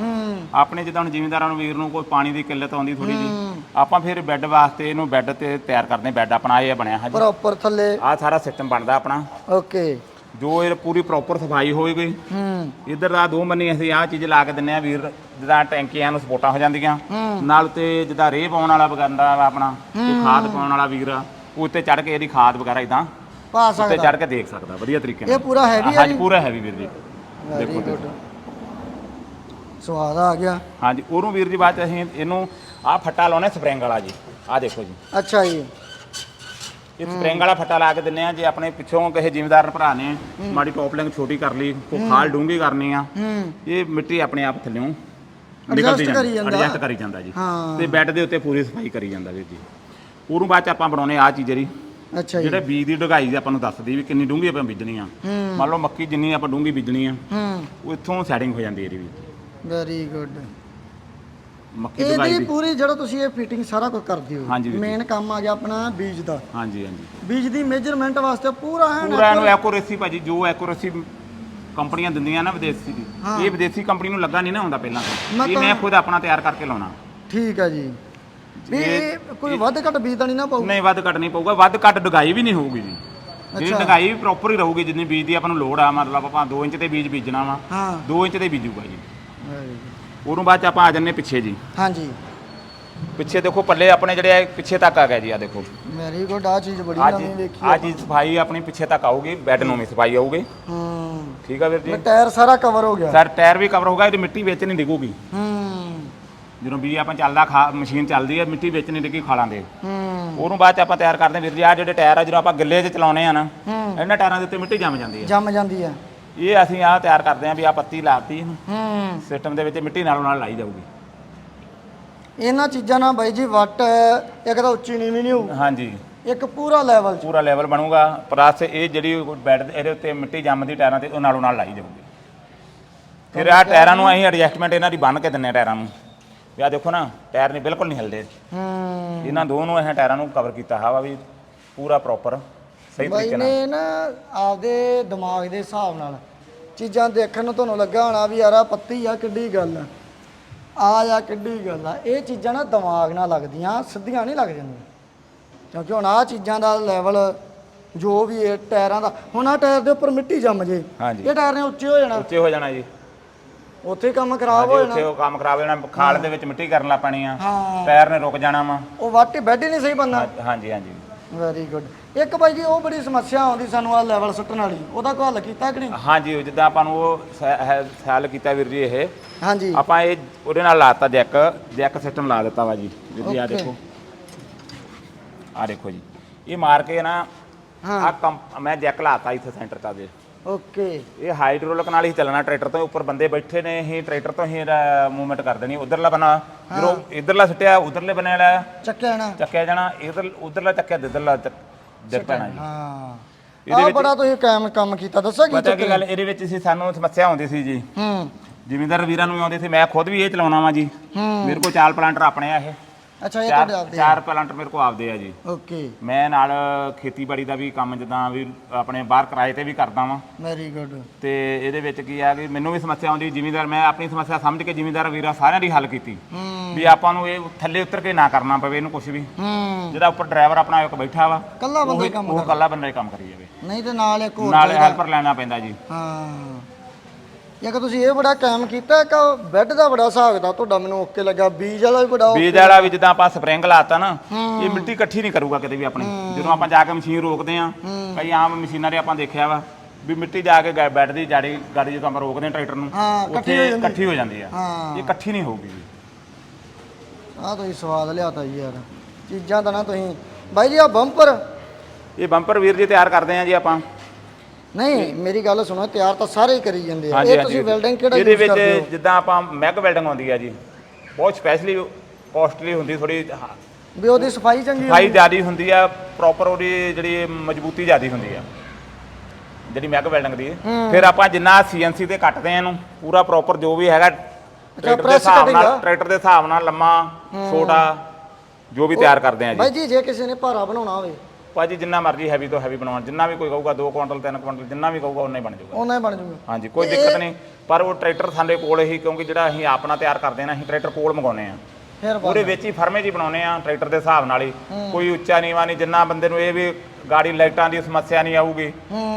ਆਪਣੇ ਜਿੱਦਾਂ ਹੁਣ ਜ਼ਿਮੀਂਦਾਰਾਂ ਨੂੰ ਵੀਰ ਨੂੰ ਕੋਈ ਪਾਣੀ ਦੀ ਕਿੱਲਤ ਆਉਂਦੀ ਥੋੜੀ ਜੀ ਆਪਾਂ ਫਿਰ ਬੈੱਡ ਵਾਸਤੇ ਇਹਨੂੰ ਬੈੱਡ ਤੇ ਤਿਆਰ ਕਰਦੇ ਬੈੱਡ ਆਪਣਾ ਇਹ ਬਣਿਆ ਹਾਂਜੀ। ਪ੍ਰੋਪਰ ਥੱਲੇ। ਆਹ ਸਾਰਾ ਸਿਸਟਮ ਬਣਦਾ ਆਪਣਾ। ਓਕੇ। ਜੋ ਇਹ ਪੂਰੀ ਪ੍ਰੋਪਰ ਸਫ਼ਾਈ ਹੋਏਗੀ ਹੂੰ। ਇੱਧਰ ਦਾ ਦੋ ਮੰਨੀ ਅਸੀਂ ਆਹ ਚੀਜ਼ ਲਾ ਕੇ ਦਿੰਨੇ ਆ ਵੀਰ ਜਿੱਦਾਂ ਟੈਂਕੀਆਂ ਨੂੰ ਸਪੋਰਟਾਂ ਹੋ ਜਾਂਦੀਆਂ। ਨਾਲ ਤੇ ਜਿੱਦਾਂ ਰੇਹ ਪਾਉਣ ਵਾਲਾ ਵਾ ਆਪਣਾ ਤੇ ਖਾਦ ਪਾਉਣ ਵਾਲਾ ਵੀਰ ਆ ਉਹ ਉੱਤੇ ਚੜ ਕੇ ਇਹਦੀ ਖਾਦ ਵਗੈਰਾ ਇਦਾਂ ਪਾ ਉੱਤੇ ਸਕਦਾ। ਚੜ ਕੇ ਦੇਖ ਸਕਦਾ ਵਧੀਆ ਤਰੀਕੇ ਇਹ ਨਾਲ ਪੂਰਾ ਹੈਵੀ ਹੈ ਹਾਂਜੀ ਜੀ। ਪੂਰਾ ਹੈਵੀ ਵੀਰ ਜੀ। ਦੇਖੋ ਗੁੱਡ। ਸਵਾਦ ਆ ਗਿਆ। ਹਾਂਜੀ ਉਹਨੂੰ ਵੀਰ ਜੀ ਬਾਅਦ ਚ ਅਸੀਂ ਇਹਨੂੰ ਆਹ ਫੱਟਾ ਲਾਉਣਾ ਸਪਰਿੰਗ ਵਾਲਾ ਜੀ। ਆਹ ਦੇਖੋ ਜੀ। ਅੱਛਾ ਜੀ। ਇਹ ਸਪਰਿੰਗ ਵਾਲਾ ਫੱਟਾ ਲਾ ਕੇ ਦਿੰਨੇ ਆ ਜੇ ਆਪਣੇ ਪਿੱਛੋਂ ਕਿਸੇ ਜ਼ਿਮੀਦਾਰ ਭਰਾ ਨੇ ਮਾੜੀ ਟੋਪਲਿੰਗ ਛੋਟੀ ਕਰ ਲਈ ਕੋਈ ਖਾਲ ਡੂੰਗੀ ਕਰਨੀ ਆ ਹੂੰ। ਇਹ ਮਿੱਟੀ ਆਪਣੇ ਆਪ ਥੱਲਿਓਂ ਨਿਕਲਦੀ ਕਰੀ ਜਾਂਦੀ। ਜਾਂਦਾ। ਐਡਜਸਟ ਕਰੀ ਜਾਂਦਾ ਜੀ। ਹਾਂ। ਤੇ ਬੈੱਡ ਦੇ ਉੱਤੇ ਪੂਰੀ ਸਫ਼ਾਈ ਕਰੀ ਜਾਂਦਾ ਵੀਰ ਜੀ। ਉਹਨੂੰ ਬਾਅਦ ਚ ਆਪਾਂ ਬਣਾਉਨੇ ਆ ਚੀਜ਼ ਜਿਹੜੀ ਅੱਛਾ ਜੀ। ਜਿਹੜੇ ਬੀਜ ਦੀ ਢਗਾਈ ਦੀ ਆਪਾਂ ਨੂੰ ਦੱਸਦੀ ਵੀ ਕਿੰਨੀ ਡੂੰਘੀ ਆਪਾਂ ਬੀਜਣੀ ਆ। ਮੰਨ ਲਓ ਮੱਕੀ ਜਿੰਨੀ ਆਪਾਂ ਡੂੰਘੀ ਬੀਜਣੀ ਆ ਹੂੰ। ਉਹ ਇੱਥੋਂ ਸੈਟਿੰਗ ਹੋ ਜਾਂਦੀ ਇਹਦੀ ਵੀ। ਵੈਰੀ ਗੁੱਡ ਮੱਕੀ ਢਗਾਈ ਇਹਦੀ ਦੀ ਪੂਰੀ ਜਿਹੜਾ ਤੁਸੀਂ ਇਹ ਫਿਟਿੰਗ ਸਾਰਾ ਕੁਝ ਕਰਦੇ ਹੋ। ਹਾਂਜੀ ਵੀਰ ਜੀ। ਮੇਨ ਕੰਮ ਆ ਗਿਆ ਆਪਣਾ ਬੀਜ ਦਾ। ਹਾਂਜੀ ਹਾਂਜੀ। ਬੀਜ ਦੀ ਮੇਜਰਮੈਂਟ ਵਾਸਤੇ ਪੂਰਾ ਹੈ ਪੂਰਾ ਇਹਨੂੰ ਐਕੂਰੇਸੀ ਭਾਜੀ ਜੋ ਐਕੂਰੇਸੀ ਕੰਪਨੀਆਂ ਦਿੰਦੀਆਂ ਨਾ ਵਿਦੇਸ਼ੀ ਦੀ। ਇਹ ਵਿਦੇਸ਼ੀ ਕੰਪਨੀ ਨੂੰ ਲੱਗਾ ਨਹੀਂ ਨਾ ਹੁੰਦਾ ਪਹਿਲਾਂ ਮੈਂ ਇਹ ਮੈਂ ਖੁਦ ਆਪਣਾ ਤਿਆਰ ਕਰਕੇ ਲਾਉਣਾ। ਠੀਕ ਹੈ ਜੀ। ਵੀ ਇਹ ਕੋਈ ਵੱਧ ਘੱਟ ਬੀਜ ਤਾਂ ਨਹੀਂ ਨਾ ਪਾਊ? ਨਹੀਂ ਵੱਧ ਘੱਟ ਨਹੀਂ ਪਊਗਾ ਵੱਧ ਘੱਟ ਡਗਾਈ ਵੀ ਨਹੀਂ ਹੋਊਗੀ ਜੀ। ਜਿਹੜੀ। ਡਗਾਈ ਵੀ ਪ੍ਰੋਪਰ ਹੀ ਰਹੂਗੀ ਜਿੰਨੀ ਬੀਜ ਦੀ ਆਪਾਂ ਨੂੰ ਲੋੜ ਆ ਮਤਲਬ ਆਪਾਂ 2 ਇੰਚ ਤੇ ਬੀਜ ਬੀਜਣਾ ਵਾ ਹਾਂ। 2 ਇੰਚ ਤੇ ਬੀਜੂਗਾ ਜੀ। ਉਹਨੂੰ ਬਾਅਦ ਚ ਆਪਾਂ ਆ ਜੰਨੇ ਪਿੱਛੇ ਜੀ। ਹਾਂਜੀ। ਪਿੱਛੇ ਦੇਖੋ ਪੱਲੇ ਆਪਣੇ ਜਿਹੜੇ ਆ ਪਿੱਛੇ ਤੱਕ ਆ ਗਿਆ ਜੀ ਆ ਦੇਖੋ। ਵੈਰੀ ਗੁੱਡ ਆ ਚੀਜ਼ ਬੜੀ ਨਵੀਂ ਵੇਖੀ ਆ। ਚੀਜ਼ ਸਫ਼ਾਈ ਆਪਣੀ ਪਿੱਛੇ ਤੱਕ ਆਊਗੀ ਬੈੱਡ ਨੂੰ ਵੀ ਸਫ਼ਾਈ ਆਊਗੀ। ਹੂੰ। ਠੀਕ ਆ ਵੀਰ ਜੀ? ਟਾਇਰ ਸਾਰਾ ਕਵਰ ਹੋ ਗਿਆ। ਸਰ ਟਾਇਰ ਵੀ ਕਵਰ ਹੋਗਾ ਇਹਦੀ ਮਿੱਟੀ ਵਿੱਚ ਨਹੀਂ ਡਿੱਗੂਗੀ। ਹੂੰ। ਜਦੋਂ ਵੀ ਆਪਾਂ ਚੱਲਦਾ ਖਾ ਮਸ਼ੀਨ ਚੱਲਦੀ ਹੈ ਮਿੱਟੀ ਵਿੱਚ ਨਹੀਂ ਡਿੱਗੀ ਖਾਲਾਂ ਦੇ ਹੂੰ। ਉਹਨੂੰ ਬਾਅਦ ਚ ਆਪਾਂ ਤਿਆਰ ਕਰਦੇ ਹਾਂ। ਵੀਰ ਜੀ ਆ ਜਿਹੜੇ ਟਾਇਰ ਆ ਜਦੋਂ ਆਪਾਂ ਗਿੱਲੇ 'ਚ ਚਲਾਉਨੇ ਆ ਨਾ ਹੂੰ। ਇਹਨਾਂ ਟਾਇਰਾਂ ਦੇ ਉੱਤੇ ਮਿੱਟੀ ਜੰਮ ਜਾਂਦੀ ਹੈ ਜੰਮ ਜਾਂਦੀ ਆ। ਇਹ ਅਸੀਂ ਆ ਤਿਆਰ ਕਰਦੇ ਹਾਂ ਵੀ ਆ ਪੱਤੀ ਲਾਤੀ ਹੂੰ। ਸਿਸਟਮ ਦੇ ਵਿੱਚ ਮਿੱਟੀ ਨਾਲੋਂ ਨਾਲ ਲਾਈ ਜਾਊਗੀ। ਇਹਨਾਂ ਚੀਜ਼ਾਂ ਨਾਲ ਬਾਈ ਜੀ ਵੱਟ ਇੱਕ ਤਾਂ ਉੱਚੀ ਨੀਵੀਂ ਨਹੀਂ ਹੋਊ। ਹਾਂਜੀ। ਇੱਕ ਪੂਰਾ ਲੈਵਲ ਪੂਰਾ ਲੈਵਲ ਬਣੂਗਾ। ਪਲੱਸ ਇਹ ਜਿਹੜੀ ਬੈੱਡ ਇਹਦੇ ਉੱਤੇ ਮਿੱਟੀ ਜੰਮਦੀ ਟਾਇਰਾਂ ਤੇ ਉਹ ਨਾਲੋਂ ਨਾਲ ਲਾਈ ਜਾਊਗੀ। ਫਿਰ ਆ ਟਾਇਰਾਂ ਨੂੰ ਅਸੀਂ ਐਡਜਸਟਮੈਂਟ ਇਹਨਾਂ ਦੀ ਬੰਨ ਕੇ ਦਿੰਨੇ ਆ ਟਾਇਰਾਂ ਨੂੰ। ਵੀ ਆ ਦੇਖੋ ਨਾ ਟਾਇਰ ਨਹੀਂ ਬਿਲਕੁਲ ਨਹੀਂ ਹਿਲਦੇ। ਹੂੰ। ਇਹਨਾਂ ਦੋ ਨੂੰ ਇਹ ਟਾਇਰਾਂ ਨੂੰ ਕਵਰ ਕੀਤਾ ਹੋਇਆ ਵਾ ਵੀ ਪੂਰਾ ਪ੍ਰੋਪਰ ਸਹੀ ਬਾਈ ਤਰੀਕੇ ਨਾਲ। ਨੇ ਨਾ ਆਪਦੇ ਦਿਮਾਗ ਦੇ ਹਿਸਾਬ ਨਾਲ ਚੀਜ਼ਾਂ ਦੇਖਣ ਨੂੰ ਤੁਹਾਨੂੰ ਲੱਗਾ ਹੋਣਾ ਵੀ ਯਾਰ ਆ ਪੱਤੀ ਆ ਕਿੱਡੀ ਗੱਲ ਆ। ਆ ਜਾਂ ਕਿੱਡੀ ਗੱਲ ਆ। ਇਹ ਚੀਜ਼ਾਂ ਨਾ ਦਿਮਾਗ ਨਾਲ ਲੱਗਦੀਆਂ ਸਿੱਧੀਆਂ ਨਹੀਂ ਲੱਗ ਜਾਂਦੀਆਂ। ਕਿਉਂਕਿ ਹੁਣ ਆ ਚੀਜ਼ਾਂ ਦਾ ਲੈਵਲ ਜੋ ਵੀ ਇਹ ਟਾਇਰਾਂ ਦਾ ਹੁਣ ਆ ਟਾਇਰ ਦੇ ਉੱਪਰ ਮਿੱਟੀ ਜੰਮ ਜੇ। ਹਾਂਜੀ। ਇਹ ਟਾਇਰ ਨੇ ਉੱਚੇ ਹੋ ਜਾਣਾ। ਉੱਚੇ ਹੋ ਜਾਣਾ ਜੀ। ਉੱਥੇ ਕੰਮ ਖਰਾਬ ਹੋ ਉੱਥੇ ਜਾਣਾ। ਉਹ ਕੰਮ ਖਰਾਬ ਹੋ ਜਾਣਾ ਖਾਲ ਦੇ ਵਿੱਚ ਮਿੱਟੀ ਕਰਨ ਲੱਗ ਪੈਣੀ ਆ। ਹਾਂ। ਪੈਰ ਨੇ ਰੁਕ ਜਾਣਾ ਵਾ। ਉਹ ਵਾਟੇ ਬੈੱਡ ਹੀ ਨਹੀਂ ਸਹੀ ਬੰਨਾ ਹਾਂ- ਹਾਂਜੀ ਹਾਂਜੀ। ਵੈਰੀ ਗੁੱਡ ਇੱਕ ਬਾਈ ਜੀ ਉਹ ਬੜੀ ਸਮੱਸਿਆ ਆਉਂਦੀ ਸਾਨੂੰ ਆ ਲੈਵਲ ਸੁੱਟਣ ਵਾਲੀ। ਉਹਦਾ ਕੋਈ ਹੱਲ ਕੀਤਾ ਕਿ ਨਹੀਂ? ਹਾਂਜੀ ਉਹ ਜਿੱਦਾਂ ਆਪਾਂ ਨੂੰ ਉਹ ਸੈਲ ਕੀਤਾ ਵੀਰ ਜੀ ਇਹ। ਹਾਂਜੀ। ਆਪਾਂ ਇਹ ਉਹਦੇ ਨਾਲ ਲਾਤਾ ਜੈਕ। ਜੈਕ ਸਿਸਟਮ ਲਾ ਦਿੱਤਾ ਵਾ ਜੀ। ਵੀਰ ਜੀ ਆ Okay. ਦੇਖੋ। ਆ ਦੇਖੋ ਜੀ। ਇਹ ਮਾਰ ਕੇ ਨਾ ਹਾਂ। ਆ ਮੈਂ ਜੈਕ ਲਾਤਾ ਇੱਥੇ ਸੈਂਟਰ ਤਾਂ ਦੇ। ਓਕੇ। ਇਹ ਹਾਈਡ੍ਰੋਲਿਕ ਨਾਲ ਹੀ ਚੱਲਣਾ ਟਰੈਕਟਰ ਤੋਂ ਉੱਪਰ ਬੰਦੇ ਬੈਠੇ ਨੇ ਇਹ ਟਰੈਕਟਰ ਤੋਂ ਹੀ ਮੂਵਮੈਂਟ ਕਰ ਦੇਣੀ ਉਧਰਲਾ ਬਣਾ ਜਦੋਂ ਇਧਰਲਾ ਸੁੱਟਿਆ ਉਧਰਲੇ ਬਨੇ ਵਾਲਾ। ਚੱਕਿਆ ਨਾ ਚੱਕਿਆ ਜਾਣਾ ਇਧਰ ਉਧਰਲਾ ਚੱਕਿਆ ਇਧਰਲਾ ਪੈਣਾ ਜੀ। ਹਾਂ। ਇਹਦੇ ਵਿੱਚ- ਬੜਾ ਤੁਸੀਂ ਕਾਇਮ ਕੰਮ ਕੀਤਾ ਦੱਸੋ ਕੀ ਕੀ ਗੱਲ ਇਹਦੇ ਵਿੱਚ ਸੀ ਸਾਨੂੰ ਸਮੱਸਿਆ ਆਉਂਦੀ ਸੀ ਜੀ। ਹੂੰ। ਜ਼ਿਮੀਂਦਾਰ ਵੀਰਾਂ ਨੂੰ ਆਉਂਦੀ ਸੀ ਮੈਂ ਖੁਦ ਵੀ ਇਹ ਚਲਾਉਣਾ ਵਾਂ ਜੀ। ਹੂੰ। ਮੇਰੇ ਕੋਲ ਚਾਰ ਪਲਾਂਟਰ ਆਪਣੇ ਆ ਇਹ। ਅੱਛਾ ਇਹ ਚਾਰ ਤੁਹਾਡੇ ਆਪਦੇ ਚਾਰ ਪਲਾਂਟਰ ਮੇਰੇ ਕੋਲ ਆਪਦੇ ਆ ਜੀ। ਓਕੇ। ਮੈਂ ਨਾਲ ਖੇਤੀਬਾੜੀ ਦਾ ਵੀ ਕੰਮ ਜਿੱਦਾਂ ਵੀ ਆਪਣੇ ਬਾਹਰ ਕਿਰਾਏ ਤੇ ਵੀ ਕਰਦਾ ਵਾਂ। ਵੈਰੀ ਗੁੱਡ ਤੇ ਇਹਦੇ ਵਿੱਚ ਕੀ ਆ ਕਿ ਮੈਨੂੰ ਵੀ ਸਮੱਸਿਆ ਆਉਂਦੀ ਜ਼ਿਮੀਂਦਾਰ ਮੈਂ ਆਪਣੀ ਸਮੱਸਿਆ ਸਮਝ ਕੇ ਜ਼ਿਮੀਂਦਾਰ ਵੀਰਾਂ ਸਾਰਿਆਂ ਦੀ ਹੱਲ ਕੀਤੀ। ਹੂੰ। ਵੀ ਆਪਾਂ ਨੂੰ ਇਹ ਥੱਲੇ ਉਤਰ ਕੇ ਨਾ ਕਰਨਾ ਪਵੇ ਇਹਨੂੰ ਕੁਝ ਵੀ। ਹੂੰ। ਜਿਹੜਾ ਉੱਪਰ ਡਰਾਈਵਰ ਆਪਣਾ ਇੱਕ ਬੈਠਾ ਵਾ ਕੱਲਾ ਬੰਦਾ ਹੀ ਕੰਮ ਉਹ ਕਰ। ਇਕੱਲਾ ਬੰਦਾ ਹੀ ਕੰਮ ਕਰੀ ਜਾਵੇ। ਨਹੀਂ ਤੇ ਨਾਲ ਇੱਕ ਹੋਰ ਨਾਲ ਚਾਹੀਦਾ। ਹੈਲਪਰ ਲੈਣਾ ਪੈਂਦਾ ਜੀ। ਹਾਂ। ਇੱਕ ਤੁਸੀਂ ਇਹ ਬੜਾ ਕਾਇਮ ਕੀਤਾ ਇੱਕ ਬੈੱਡ ਦਾ ਬੜਾ ਹਿਸਾਬ ਦਾ ਤੁਹਾਡਾ ਮੈਨੂੰ ਓਕੇ ਲੱਗਾ ਬੀਜ ਵਾਲਾ ਵੀ ਬੜਾ okay ਬੀਜ ਵਾਲਾ ਵੀ ਜਿੱਦਾਂ ਆਪਾਂ ਸਪਰਿੰਗ ਲਾਤਾ ਨਾ ਇਹ ਮਿੱਟੀ ਇਕੱਠੀ ਨਹੀਂ ਕਰੂਗਾ ਕਿਤੇ ਵੀ ਆਪਣੀ। ਜਦੋਂ ਆਪਾਂ ਜਾ ਕੇ ਮਸ਼ੀਨ ਰੋਕਦੇ ਆ ਕਈ ਆਮ ਮਸ਼ੀਨਾਂ ਦੇ ਆਪਾਂ ਦੇਖਿਆ ਵਾ ਵੀ ਮਿੱਟੀ ਜਾ ਕੇ ਗ- ਬੈੱਡ ਦੀ ਜਾੜੀ ਗਾੜੀ ਜਦੋਂ ਆਪਾਂ ਰੋਕਦੇ ਆ ਟਰੈਕਟਰ ਨੂੰ ਹਾਂ, ਇਕੱਠੀ ਉੱਥੇ ਹੋ ਜਾਂਦੀ। ਇਕੱਠੀ ਹੋ ਜਾਂਦੀ ਆ। ਹਾਂ। ਇਹ ਇਕੱਠੀ ਨਹੀਂ ਹੋਊਗੀ ਜੀ। ਆਹ ਤੁਸੀਂ ਸਵਾਦ ਲਿਆਤਾ ਜੀ ਯਾਰ। ਚੀਜ਼ਾਂ ਤਾਂ ਨਾ ਤੁਸੀਂ ਬਾਈ ਜੀ ਆ ਬੰਪਰ ਇਹ ਬੰਪਰ ਵੀਰ ਜੀ ਤਿਆਰ ਕਰਦੇ ਆ ਜੀ ਆਪਾਂ। ਨਹੀਂ ਮੇਰੀ ਗੱਲ ਸੁਣੋ ਤਿਆਰ ਤਾਂ ਸਾਰੇ ਹੀ ਕਰੀ ਜਾਂਦੇ ਆ। ਇਹ ਤੁਸੀਂ ਵੈਲਡਿੰਗ ਕਿਹੜਾ ਇਹਦੇ ਵਿੱਚ ਜਿੱਦਾਂ ਆਪਾਂ ਮੈਗ ਵੈਲਡਿੰਗ ਆਉਂਦੀ ਆ ਜੀ ਬਹੁਤ ਸਪੈਸ਼ਲੀ ਕਾਸਟਲੀ ਹੁੰਦੀ ਥੋੜੀ ਵੀ ਉਹਦੀ ਸਫ਼ਾਈ ਚੰਗੀ ਹਾਈ ਜ਼ਿਆਦੀ ਹੁੰਦੀ ਆ ਪ੍ਰੋਪਰ ਉਹਦੀ ਜਿਹੜੀ ਮਜ਼ਬੂਤੀ ਜ਼ਿਆਦੀ ਹੁੰਦੀ ਆ ਜਿਹੜੀ ਮੈਗ ਵੈਲਡਿੰਗ ਦੀ। ਫਿਰ ਆਪਾਂ ਜਿੰਨਾ ਸੀਐਨਸੀ ਤੇ ਕੱਟਦੇ ਆ ਇਹਨੂੰ ਪੂਰਾ ਪ੍ਰੋਪਰ ਜੋ ਵੀ ਹੈਗਾ ਟਰੈਕਟਰ ਦੇ ਹਿਸਾਬ ਨਾਲ। ਟਰੈਕਟਰ ਦੇ ਹਿਸਾਬ ਨਾਲ ਲੰਮਾ ਛੋਟਾ ਜੋ ਵੀ ਤਿਆਰ ਕਰਦੇ ਆ ਜੀ। ਬਾਈ ਜੀ ਜੇ ਕਿਸੇ ਨੇ ਭਾਰਾ ਬਣਾਉਣਾ ਹੋਵੇ ਭਾਜੀ ਜਿੰਨਾ ਮਰਜ਼ੀ ਹੈਵੀ ਤੋਂ ਹੈਵੀ ਬਣਾਉਣ ਜਿੰਨਾ ਵੀ ਕੋਈ ਕਹੂਗਾ 2 ਕੁਇੰਟਲ 3 ਕੁਇੰਟਲ ਜਿੰਨਾ ਵੀ ਕਹੂਗਾ ਉਨਾ ਹੀ ਬਣ ਜਾਊਗਾ। ਉਹਨਾਂ ਹੀ ਬਣ ਜੂਗਾ ਹਾਂਜੀ ਕੋਈ ਦਿੱਕਤ ਨਹੀਂ ਪਰ ਉਹ ਟਰੈਕਟਰ ਸਾਡੇ ਕੋਲ ਹੀ ਕਿਉਂਕਿ ਜਿਹੜਾ ਅਸੀਂ ਆਪਣਾ ਤਿਆਰ ਕਰਦੇ ਨਾ ਅਸੀਂ ਟਰੈਕਟਰ ਕੋਲ ਮੰਗਾਉਂਦੇ ਆ ਫਿਰ ਉਹਦੇ ਵਿੱਚ। ਹੀ ਫਰਮੇ ਜੀ ਬਣਾਉਨੇ ਆ ਟਰੈਕਟਰ ਦੇ ਹਿਸਾਬ ਨਾਲ ਹੀ। ਕੋਈ ਉੱਚਾ ਨੀਵਾ ਨਹੀਂ ਜਿੰਨਾ ਬੰਦੇ ਨੂੰ ਇਹ ਵੀ ਗਾੜੀ ਲਾਈਟਾਂ ਦੀ ਸਮੱਸਿਆ ਨਹੀਂ ਆਊਗੀ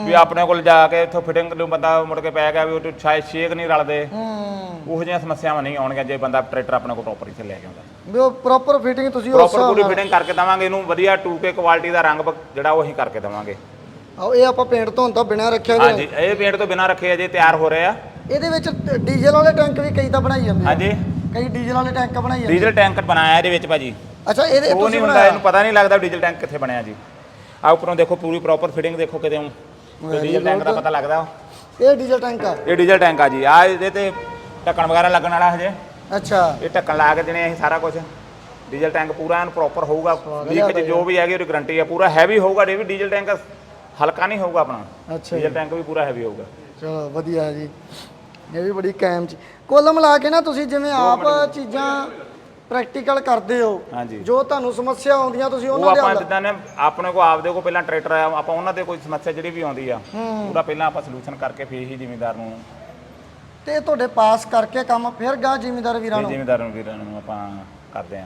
ਵੀ ਆਪਣੇ ਕੋਲ ਜਾ ਕੇ ਇੱਥੋਂ ਫਿਟਿੰਗ ਨੂੰ ਬੰਦਾ ਮੁੜ ਕੇ ਪੈ ਗਿਆ ਵੀ ਉਹ ਸ਼ਾਇਦ ਸ਼ੇਕ ਨਹੀਂ ਰਲਦੇ। ਹੂੰ। ਉਹੋ ਜਿਹੀਆਂ ਸਮੱਸਿਆਵਾਂ ਨਹੀਂ ਆਉਣਗੀਆਂ ਜੇ ਬੰਦਾ ਟਰੈਕਟਰ ਆਪਣੇ ਕੋਲ ਪ੍ਰੋਪਰ ਇੱਥੇ ਲੈ ਕੇ ਆਉਂਦਾ। ਵੀ ਉਹ ਪ੍ਰੋਪਰ ਫਿਟਿੰਗ ਤੁਸੀਂ ਉਸ ਪ੍ਰੋਪਰ ਪੂਰੀ ਫਿਟਿੰਗ ਕਰਕੇ ਦਵਾਂਗੇ ਇਹਨੂੰ ਵਧੀਆ 2K ਕੁਆਲਿਟੀ ਦਾ ਰੰਗ ਬ- ਜਿਹੜਾ ਉਹ ਅਸੀਂ ਕਰਕੇ ਦਵਾਂਗੇ। ਆਹੋ, ਇਹ ਆਪਾਂ ਪੇਂਟ ਧੋਣ ਤੋਂ ਬਿਨਾਂ ਰੱਖਿਆ ਹੋਇਆ। ਹਾਂਜੀ ਇਹ ਪੇਂਟ ਤੋਂ ਬਿਨਾਂ ਰੱਖੇ ਅਜੇ ਤਿਆਰ ਹੋ ਰਹੇ ਆ। ਇਹਦੇ ਵਿੱਚ ਡੀਜ਼ਲ ਵਾਲੇ ਟੈਂਕ ਵੀ ਕਈ ਤਾਂ ਬਣਾਈ ਜਾਂਦੇ ਆ। ਹਾਂਜੀ। ਕਈ ਡੀਜ਼ਲ ਵਾਲੇ ਟੈਂਕ ਬਣਾਈ ਜਾਂਦੇ ਡੀਜ਼ਲ ਟੈਂਕ ਬਣਾਇਆ ਇਹਦੇ ਵਿੱਚ ਭਾਜੀ। ਅੱਛਾ ਇਹਦੇ ਉਹ ਤੁਸੀਂ ਨਹੀਂ ਹੁੰਦਾ ਬਣਾਇਆ? ਇਹਨੂੰ ਪਤਾ ਨਹੀਂ ਲੱਗਦਾ ਡੀਜ਼ਲ ਟੈਂਕ ਕਿੱਥੇ ਬਣਿਆ ਜੀ। ਆ ਉੱਪਰੋਂ ਦੇਖੋ ਪੂਰੀ ਪ੍ਰੋਪਰ ਫਿਟਿੰਗ ਦੇਖੋ ਕਿਤੇ ਡੀਜ਼ਲ ਟੈਂਕ ਦਾ ਪਤਾ ਲੱਗਦਾ। ਇਹ ਡੀਜ਼ਲ ਟੈਂਕ ਆ। ਇਹ ਡੀਜ਼ਲ ਟੈਂਕ ਆ ਜੀ। ਆ ਇਹਦੇ ਤੇ ਢੱਕਣ ਵਗੈਰਾ ਲੱਗਣ ਵਾਲਾ ਹਜੇ। ਅੱਛਾ। ਇਹ ਢੱਕਣ ਲਾ ਕੇ ਦੇਣੇ ਅਸੀਂ ਸਾਰਾ ਕੁਝ ਡੀਜ਼ਲ ਟੈਂਕ ਪੂਰਾ ਐਨ ਪ੍ਰੋਪਰ ਹੋਊਗਾ। ਲੀਕ ਜੋ ਵੀ ਹੈਗੀ ਉਹਦੀ ਗਾਰੰਟੀ ਆ ਪੂਰਾ ਹੈਵੀ ਹੋਊਗਾ ਇਹ ਵੀ ਡੀਜ਼ਲ ਟੈਂਕ ਹਲਕਾ ਨਹੀਂ ਹੋਊਗਾ ਆਪਣਾ। ਅੱਛਾ ਡੀਜ਼ਲ ਟੈਂਕ ਵੀ ਪੂਰਾ ਹੈਵੀ ਹੋਊਗਾ। ਚਲੋ ਵਧੀਆ ਜੀ। ਇਹ ਵੀ ਬੜੀ ਕਾਇਮ ਚ। ਕੁੱਲ ਮਿਲਾ ਕੇ ਨਾ ਤੁਸੀਂ ਜਿਵੇਂ ਆਪ ਚੀਜ਼ਾਂ ਪ੍ਰੈਕਟੀਕਲ ਕਰਦੇ ਹੋ ਜੋ ਤੁਹਾਨੂੰ ਸਮੱਸਿਆ ਆਉਂਦੀਆਂ ਤੁਸੀਂ ਉਹ ਉਹਨਾਂ ਦੇ ਆਪਾਂ ਜਿੱਦਾਂ ਨੇ ਆਪਣੇ ਕੋ ਆਪਦੇ ਕੋ ਪਹਿਲਾਂ ਟਰੈਕਟਰ ਆ ਆਪਾਂ ਉਹਨਾਂ ਦੇ ਕੋਈ ਸਮੱਸਿਆ ਜਿਹੜੀ ਵੀ ਆਉਂਦੀ ਆ ਉਹਦਾ ਪਹਿਲਾਂ ਆਪਾਂ ਸੋਲੂਸ਼ਨ ਕਰਕੇ ਫੇਰ ਹੀ ਜ਼ਿਮੀਂਦਾਰ ਨੂੰ ਤੇ ਤੁਹਾਡੇ ਪਾਸ ਕਰਕੇ ਕੰਮ ਫਿਰ ਗਾ ਜ਼ਿਮੀਦਾਰ ਵੀਰਾਂ ਨੂੰ? ਜ਼ਿਮੀਂਦਾਰ ਵੀਰਾਂ ਨੂੰ ਆਪਾਂ ਕਰਦੇ ਆ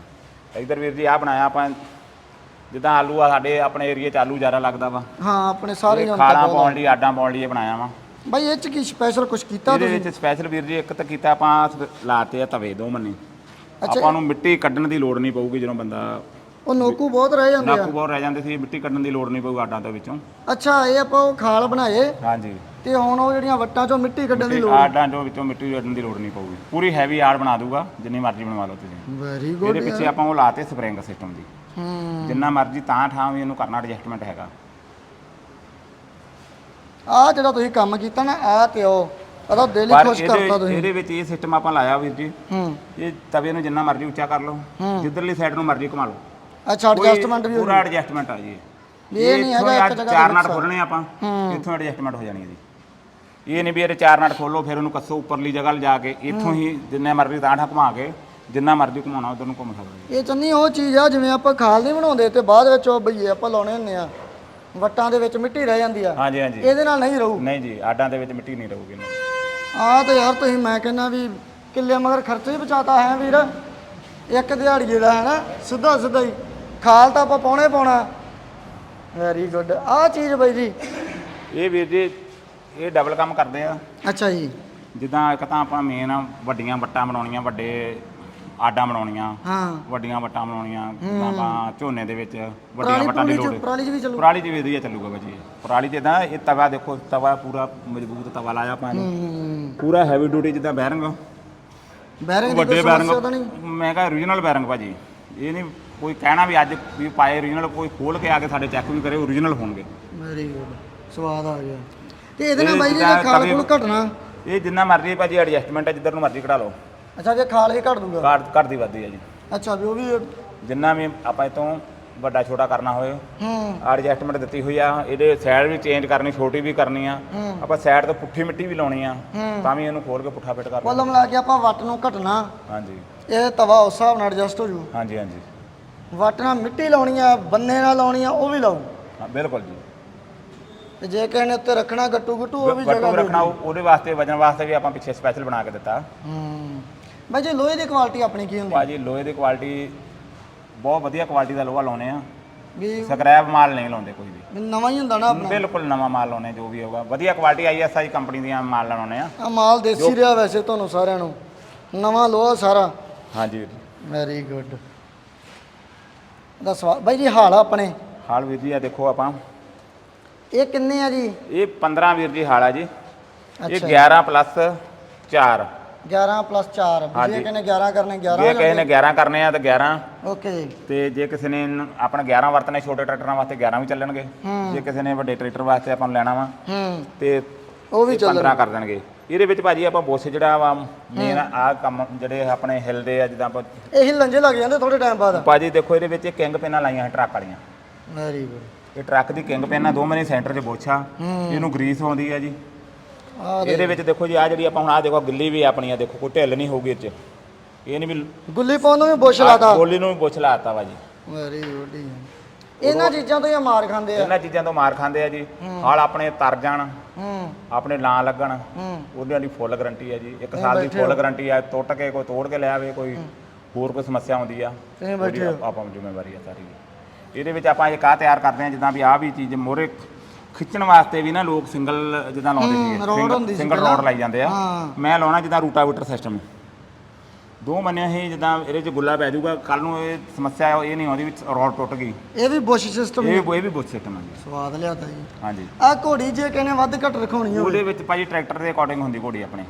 ਇਧਰ ਵੀਰ ਜੀ ਆ ਬਣਾਇਆ ਆਪਾਂ। ਜਿੱਦਾਂ ਆਲੂ ਆ ਸਾਡੇ ਆਪਣੇ ਏਰੀਆ ਚ ਆਲੂ ਜ਼ਿਆਦਾ ਲੱਗਦਾ ਵਾ। ਹਾਂ ਆਪਣੇ ਸਾਰੇ ਇਹ ਜਨ ਖਾਣਾ ਪਾਉਣ ਲਈ ਆਡਾਂ ਪਾਉਣ ਲਈ ਇਹ ਬਣਾਇਆ ਵਾ। ਬਾਈ ਇਹ ਚ ਕੀ ਸਪੈਸ਼ਲ ਕੁਝ ਕੀਤਾ ਇਹਦੇ ਤੁਸੀਂ? ਵਿੱਚ ਸਪੈਸ਼ਲ ਵੀਰ ਜੀ ਇੱਕ ਤਾਂ ਕੀਤਾ ਆਪਾਂ ਲਾਤੇ ਆ ਤਵੇ ਦੋ ਮੰਨੇ। ਆਪਾਂ ਨੂੰ ਮਿੱਟੀ ਕੱਢਣ ਦੀ ਲੋੜ ਨਹੀਂ ਪਊਗੀ ਜਦੋਂ ਬੰਦਾ ਉਹ ਨੋਕੂ ਬਹੁਤ ਰਹਿ ਜਾਂਦੇ ਆ। ਨਾਕੂ ਬਹੁਤ ਰਹਿ ਜਾਂਦੇ ਸੀ ਮਿੱਟੀ ਕੱਢਣ ਦੀ ਲੋੜ ਨਹੀਂ ਪਊ ਆਡਾਂ ਦੇ ਵਿੱਚੋਂ। ਅੱਛਾ ਇਹ ਆਪਾਂ ਉਹ ਖਾਲ ਬਣਾਏ। ਹਾਂਜੀ। ਤੇ ਹੁਣ ਉਹ ਜਿਹੜੀਆਂ ਵੱਟਾਂ ਚੋਂ ਮਿੱਟੀ ਕੱਢਣ ਦੀ ਲੋੜ ਆਡਾਂ ਚੋਂ ਵਿੱਚੋਂ ਮਿੱਟੀ ਕੱਢਣ ਦੀ ਲੋੜ ਨਹੀਂ ਪਊਗੀ। ਪੂਰੀ ਹੈਵੀ ਆੜ ਬਣਾ ਦੂਗਾ ਜਿੰਨੀ ਮਰਜ਼ੀ ਬਣਵਾ ਲਓ ਤੁਸੀਂ। ਵੈਰੀ ਗੁੱਡ ਇਹਦੇ ਪਿੱਛੇ ਆਪਾਂ ਉਹ ਲਾਤੇ ਸਪਰਿੰਗ ਸਿਸਟਮ ਦੀ। ਹੂੰ। ਜਿੰਨਾ ਮਰਜ਼ੀ ਤਾਂ ਠਾਂ ਵੀ ਇਹਨੂੰ ਕਰਨਾ ਐਡਜਸਟਮੈਂਟ ਹੈਗਾ। ਆ ਜਿਹੜਾ ਤੁਸੀਂ ਕੰਮ ਕੀਤਾ ਨਾ ਆ ਤੇ ਉਹ ਉਹਦਾ ਦਿਲ ਹੀ ਪਰ ਖੁਸ਼ ਕਰਤਾ ਤੁਸੀਂ। ਇਹਦੇ ਵਿੱਚ ਇਹ ਸਿਸਟਮ ਆਪਾਂ ਲਾਇਆ ਵੀਰ ਜੀ। ਹੂੰ। ਇਹ ਤਵੇ ਨੂੰ ਜਿੰਨਾ ਮਰਜ਼ੀ ਉੱਚਾ ਕਰ ਲਓ। ਜਿੱਧਰਲੀ ਸਾਈਡ ਨੂੰ ਮਰਜ਼ੀ ਘੁਮਾ ਲਓ। ਅੱਛਾ ਐਡਜਸਟਮੈਂਟ ਵੀ ਹੋ ਪੂਰਾ ਐਡਜਸਟਮੈਂਟ ਆ ਜੀ। ਇਹ ਨਹੀਂ ਹੈਗਾ ਇੱਕ ਜਗ੍ਹਾ ਚਾਰ ਨਾਟ। ਖੋਲਣੇ ਆਪਾਂ। ਇੱਥੋਂ ਐਡਜਸਟਮੈਂਟ ਹੋ ਜਾਣੀ ਹੈ ਜੀ। ਇਹ ਨਹੀਂ ਵੀ ਇਹਦੇ ਚਾਰ ਨਾਟ ਖੋਲੋ ਫਿਰ ਉਹਨੂੰ ਕੱਸੋ ਉੱਪਰਲੀ ਜਗ੍ਹਾ ਲਿਜਾ ਕੇ ਇੱਥੋਂ ਹੀ ਜਿੰਨੇ ਮਰਜ਼ੀ ਤਾਂਠਾ ਘੁਮਾ ਕੇ ਜਿੰਨਾ ਮਰਜ਼ੀ ਘੁਮਾਉਣਾ ਉਧਰ ਨੂੰ ਘੁੰਮ ਸਕਦਾ ਇਹ ਚੰਨੀ ਉਹ ਚੀਜ਼ ਆ ਜਿਵੇਂ ਆਪਾਂ ਖਾਲ ਨਹੀਂ ਬਣਾਉਂਦੇ ਤੇ ਬਾਅਦ ਵਿੱਚ ਉਹ ਬਈਏ ਆਪਾਂ ਲਾਉਣੇ ਹੁੰਦੇ ਆ ਵੱਟਾਂ ਦੇ ਵਿੱਚ ਮਿੱਟੀ ਰਹਿ ਜਾਂਦੀ ਆ। ਹਾਂਜੀ ਹਾਂਜੀ। ਇਹਦੇ ਨਾਲ ਨਹੀਂ ਰਹੂ। ਨਹੀਂ ਜੀ ਆਡਾਂ ਦੇ ਵਿੱਚ ਮਿੱਟੀ ਨਹੀਂ ਰਹੂਗੀ ਨਾ। ਆ ਤੇ ਯਾਰ ਤੁਸੀਂ ਮੈਂ ਕਹਿੰਦਾ ਵੀ ਕਿੱਲੇ ਮਗਰ ਖਰਚੇ ਹੀ ਬਚਾਤਾ ਹੈ ਵੀਰ। ਇੱਕ ਦਿਹਾੜੀਏ ਦਾ ਹੈ ਨਾ ਸਿੱਧਾ ਸਿੱਧਾ ਹੀ। ਖਾਲ ਤਾਂ ਆਪਾਂ ਪਾਉਣੇ ਪਾਉਣਾ। ਵੈਰੀ ਗੁੱਡ ਆ ਚੀਜ਼ ਬਈ ਜੀ। ਇਹ ਵੀਰ ਜੀ ਇਹ ਡਬਲ ਕੰਮ ਕਰਦੇ ਆ। ਅੱਛਾ ਜੀ। ਜਿੱਦਾਂ ਇੱਕ ਤਾਂ ਆਪਾਂ ਮੇਨ ਵੱਡੀਆਂ ਵੱਟਾਂ ਬਣਾਉਣੀਆਂ ਵੱਡੇ ਆਡਾਂ ਬਣਾਉਣੀਆਂ ਹਾਂ। ਵੱਡੀਆਂ ਵੱਟਾਂ ਬਣਾਉਣੀਆਂ ਜਿੱਦਾਂ ਆਪਾਂ ਝੋਨੇ ਦੇ ਵਿੱਚ ਵੱਡੀਆਂ ਵੱਟਾਂ ਦੀ ਲੋੜ ਚ ਪੁਰਾਣੀ ਚ ਵੀ ਚੱਲੂ। ਪਰਾਲੀ 'ਚ ਵੀ ਵਧੀਆ ਚੱਲੂਗਾ ਭਾਜੀ ਪਰਾਲੀ 'ਚ ਇਦਾਂ ਇਹ ਤਵਾ ਦੇਖੋ ਤਵਾ ਪੂਰਾ ਮਜ਼ਬੂਤ ਤਵਾ ਲਾਇਆ ਆਪਾਂ ਹੂੰ ਪੂਰਾ ਹੈਵੀ ਡਿਊਟੀ ਜਿੱਦਾਂ ਬੈਰਿੰਗ ਬੈਰਿੰਗ ਵੱਡੇ ਤਾਂ ਬੈਰਿੰਗ ਮੈਂ ਕਹਾਂ ਓਰੀਜਨਲ ਬੈਰਿੰਗ ਭਾਜੀ। ਇਹ ਨਹੀਂ ਕੋਈ ਕਹਿਣਾ ਵੀ ਅੱਜ ਵੀ ਪਾਏ ਓਰੀਜਨਲ ਕੋਈ ਖੋਲ ਕੇ ਆ ਕੇ ਸਾਡੇ ਚੈੱਕ ਵੀ ਕਰੇ ਓਰੀਜਨਲ ਹੋਣਗੇ। ਵੈਰੀ ਗੁੱਡ ਸਵਾਦ ਆ ਗਿਆ। ਤੇ ਇਹਦੇ ਨਾਲ ਇਹ ਬਾਈ ਜੀ ਜੇ ਜਿੱਦਾਂ ਖਾਲ ਤਵੇ- ਕੋਲ ਘਟਣਾ। ਇਹ ਜਿੰਨਾ ਮਰਜ਼ੀ ਭਾਜੀ ਐਡਜਸਟਮੈਂਟ ਹੈ ਜਿੱਧਰ ਨੂੰ ਮਰਜ਼ੀ ਕਢਾ ਲਓ। ਅੱਛਾ ਜੇ ਖਾਲ ਹੀ ਘਟ ਦੂਗਾ? ਘਰ ਘਰ ਦੀ ਵੱਧਦੀ ਹੈ ਜੀ। ਅੱਛਾ ਵੀ ਉਹ ਵੀ ਜਿੰਨਾ ਵੀ ਆਪਾਂ ਇਤੋਂ ਵੱਡਾ ਛੋਟਾ ਕਰਨਾ ਹੋਏ ਹੂੰ। ਐਡਜਸਟਮੈਂਟ ਦਿੱਤੀ ਹੋਈ ਆ ਇਹਦੇ ਸਾਈਡ ਵੀ ਚੇਂਜ ਕਰਨੀ ਛੋਟੀ ਵੀ ਕਰਨੀ ਆ ਆਪਾਂ ਸਾਈਡ ਤੋਂ ਪੁੱਠੀ ਮਿੱਟੀ ਵੀ ਲਾਉਣੀ ਆ ਤਾਂ ਵੀ ਇਹਨੂੰ ਖੋਲ ਕੇ ਪੁੱਠਾ ਫਿੱਟ ਕਰ ਕੁੱਲ ਮਿਲਾ ਕੇ ਆਪਾਂ ਵੱਟ ਨੂੰ ਘਟਣਾ। ਹਾਂਜੀ। ਇਹ ਤਵਾ ਉਸ ਹਿਸਾਬ ਨਾਲ ਐਡਜਸਟ ਹੋ ਜੂ। ਹਾਂਜੀ ਹਾਂਜੀ। ਵੱਟ ਨਾਲ ਮਿੱਟੀ ਲਾਉਣੀ ਆ ਬੰਨੇ ਨਾਲ ਲਾਉਣੀ ਆ ਉਹ ਵੀ ਲਾਉ ਹਾਂ ਬਿਲਕੁਲ ਜੀ। ਤੇ ਜੇ ਕਿਸੇ ਨੇ ਉੱਤੇ ਰੱਖਣਾ ਗੱਟੂ ਗੱਟੂ ਉਹ ਵੀ ਜਗ੍ਹਾ ਗੱਟੂ ਦੇ ਰੱਖਣਾ ਉਹ- ਉਹਦੇ ਵਾਸਤੇ ਵਜਨ ਵਾਸਤੇ ਵੀ ਆਪਾਂ ਪਿੱਛੇ ਸਪੈਸ਼ਲ ਬਣਾ ਕੇ ਦਿੱਤਾ। ਹੂੰ। ਬਾਈ ਜੀ ਲੋਹੇ ਦੀ ਕੁਆਲਿਟੀ ਆਪਣੀ ਕੀ ਹੁੰਦੀ? ਭਾਜੀ ਲੋਹੇ ਦੀ ਕੁਆਲਿਟੀ ਬਹੁਤ ਵਧੀਆ ਕੁਆਲਿਟੀ ਦਾ ਲੋਹਾ ਲਾਉਨੇ ਆ। ਵੀ ਸਕ੍ਰੈਪ ਮਾਲ ਨਹੀਂ ਲਾਉਂਦੇ ਕੋਈ ਵੀ। ਨਵਾਂ ਹੀ ਹੁੰਦਾ ਨਾ ਆਪਣਾ। ਬਿਲਕੁਲ ਨਵਾਂ ਮਾਲ ਲਾਉਨੇ ਜੋ ਵੀ ਹੋਗਾ ਵਧੀਆ ਕੁਆਲਿਟੀ ਆਈਐਸਆਈ ਕੰਪਨੀ ਦੀਆਂ ਮਾਲ ਲਾਉਨੇ ਆ। ਆ ਮਾਲ ਦੇਸੀ ਰਿਹਾ ਵੈਸੇ ਤੁਹਾਨੂੰ ਸਾਰਿਆਂ ਨੂੰ। ਨਵਾਂ ਲੋਹਾ ਸਾਰਾ। ਹਾਂਜੀ ਵੈਰੀ ਗੁੱਡ ਦਾ ਸਵਾਲ ਬਾਈ ਜੀ ਹਾਲ ਆ ਆਪਣੇ? ਹਾਲ ਵੀਰ ਜੀ ਆ ਦੇਖੋ ਆਪਾਂ। ਇਹ ਕਿੰਨੇ ਆ ਜੀ? ਇਹ 15 ਵੀਰ ਜੀ ਹਾਲ ਜੀ। ਇਹ ਅੱਛਾ। 11 ਪਲੱਸ 4 11 ਪਲੱਸ 4 ਜੇ ਹਾਂਜੀ। ਕਹਿੰਦੇ 11 ਕਰਨੇ 11 ਜੇ ਕਿਸੇ ਨੇ 11 ਕਰਨੇ ਆ ਤਾਂ 11 ਓਕੇ। ਜੀ ਤੇ ਜੇ ਕਿਸੇ ਨੇ ਨ- ਆਪਣਾ 11 ਵਰਤਨੇ ਛੋਟੇ ਟਰੈਕਟਰਾਂ ਵਾਸਤੇ 11 ਵੀ ਚੱਲਣਗੇ। ਜੇ ਕਿਸੇ ਨੇ ਵੱਡੇ ਟਰੈਕਟਰ ਵਾਸਤੇ ਆਪਾਂ ਨੂੰ ਲੈਣਾ ਵਾ ਤੇ ਉਹ ਵੀ ਇਹ 15 ਕਰ ਦੇਣਗੇ। ਇਹਦੇ ਵਿੱਚ ਭਾਜੀ ਆਪਾਂ ਬੁੱਸ ਜਿਹੜਾ ਵਾ ਮੇਨ ਆ ਕੰਮ ਜਿਹੜੇ ਆਪਣੇ ਹਿਲਦੇ ਆ ਜਿੱਦਾਂ ਆਪਾਂ ਇਹੀ ਲੰਜੇ ਲੱਗ ਜਾਂਦੇ ਥੋੜੇ ਟਾਈਮ ਬਾਅਦ। ਭਾਜੀ ਦੇਖੋ ਇਹਦੇ ਵਿੱਚ ਕਿੰਗ ਪਿੰਨਾਂ ਲਾਈਆਂ ਹੈ ਟਰੱਕ ਵਾਲੀਆਂ। ਵੈਰੀ ਗੁੱਡ ਇਹ ਟਰੱਕ ਦੀ ਕਿੰਗ ਪਿੰਨ ਆ ਦੋ ਮਨੇ ਸੈਂਟਰ 'ਚ ਬੋਛਾ। ਇਹਨੂੰ ਗਰੀਸ ਆਉਂਦੀ ਆ ਜੀ। ਆ ਇਹਦੇ ਵਿੱਚ ਦੇਖੋ ਜੀ ਆ ਜਿਹੜੀ ਆਪਾਂ ਹੁਣ ਆ ਦੇਖੋ ਗਿੱਲੀ ਵੀ ਆਪਣੀ ਆ ਦੇਖੋ ਕੋਈ ਢਿੱਲ ਨਹੀਂ ਹੋਊਗੀ ਇਹ 'ਚ। ਇਹ ਨਹੀਂ ਵੀ ਗੁੱਲੀ ਪਾਉਣ ਨੂੰ ਵੀ ਬੁਸ਼ ਲਾਤਾ ਗੋਲੀ ਨੂੰ ਵੀ ਬੁੱਛ ਲਾਤਾ ਵਾ ਜੀ। ਵੈਰੀ ਗੁੱਡ ਇਹਨਾਂ ਚੀਜ਼ਾਂ ਤੋਂ ਹੀ ਮਾਰ ਖਾਂਦੇ ਆ। ਇਹਨਾਂ ਚੀਜ਼ਾਂ ਤੋਂ ਮਾਰ ਖਾਂਦੇ ਆ ਜੀ। ਹਾਲ ਆਪਣੇ ਤਰ ਜਾਣ ਹੂੰ। ਆਪਣੇ ਲਾਂ ਲੱਗਣ ਹੂੰ। ਉਹਦੇ ਦੀ ਫੁੱਲ ਗਾਰੰਟੀ ਹੈ ਜੀ। ਇੱਕ ਸਾਲ ਦੀ ਫੁੱਲ ਗਾਰੰਟੀ ਹੈ ਟੁੱਟ ਕੇ ਕੋਈ ਤੋੜ ਕੇ ਲੈ ਆਵੇ ਕੋਈ ਹੋਰ ਕੋਈ ਸਮੱਸਿਆ ਆਉਂਦੀ ਆ ਤੁਸੀਂ ਉਹਦੀ ਬੈਠੇ ਹੋ। ਆਪ- ਆਪਾਂ ਨੂੰ ਜ਼ਿੰਮੇਵਾਰੀ ਆ ਸਾਰੀ। ਇਹਦੇ ਵਿੱਚ ਆਪਾਂ ਇੱਕ ਆਹ ਤਿਆਰ ਕਰਦੇ ਆ ਜਿੱਦਾਂ ਵੀ ਆਹ ਵੀ ਚੀਜ਼ ਮੋਰੇ ਖਿੱਚਣ ਵਾਸਤੇ ਵੀ ਨਾ ਲੋਕ ਸਿੰਗਲ ਜਿੱਦਾਂ ਲਾਉਂਦੇ ਹੂੰ, ਸੀ ਸਿੰਗਲ। ਰੋਡ ਲਾਈ ਜਾਂਦੇ ਆ। ਹਾਂ। ਮੈਂ ਲਾਉਣਾ ਜਿੱਦਾਂ ਰੂਟਾਵੀਟਰ ਸਿਸਟਮ। ਦੋ ਮੰਨਿਆ ਹੀ ਜਿੱਦਾਂ ਇਹਦੇ 'ਚ ਗੁੱਲਾ ਪੈ ਜਾਊਗਾ ਕੱਲ ਨੂੰ ਇਹ ਸਮੱਸਿਆ ਇਹ ਨਹੀਂ ਆਉਂਦੀ ਵੀ ਰੋਡ ਟੁੱਟ ਗਈ। ਇਹ ਵੀ ਬੁਸ਼ ਸਿਸਟਮ ਇਹ ਇਹ ਵੀ ਬੁੱਝ ਸਿਸਟਮ ਜੀ। ਸਵਾਦ ਲਿਆਤਾ ਜੀ। ਹਾਂਜੀ। ਆ ਘੋੜੀ ਜੇ ਕਹਿੰਦੇ ਵੱਧ ਘੱਟ ਰਖਾਉਣੀ ਹੋਵੇ। ਉਹਦੇ ਵਿੱਚ ਭਾਜੀ ਟਰੈਕਟਰ ਦੇ ਅਕੋਰਡਿੰਗ ਹੁੰਦੀ ਘੋੜੀ ਆਪਣੇ।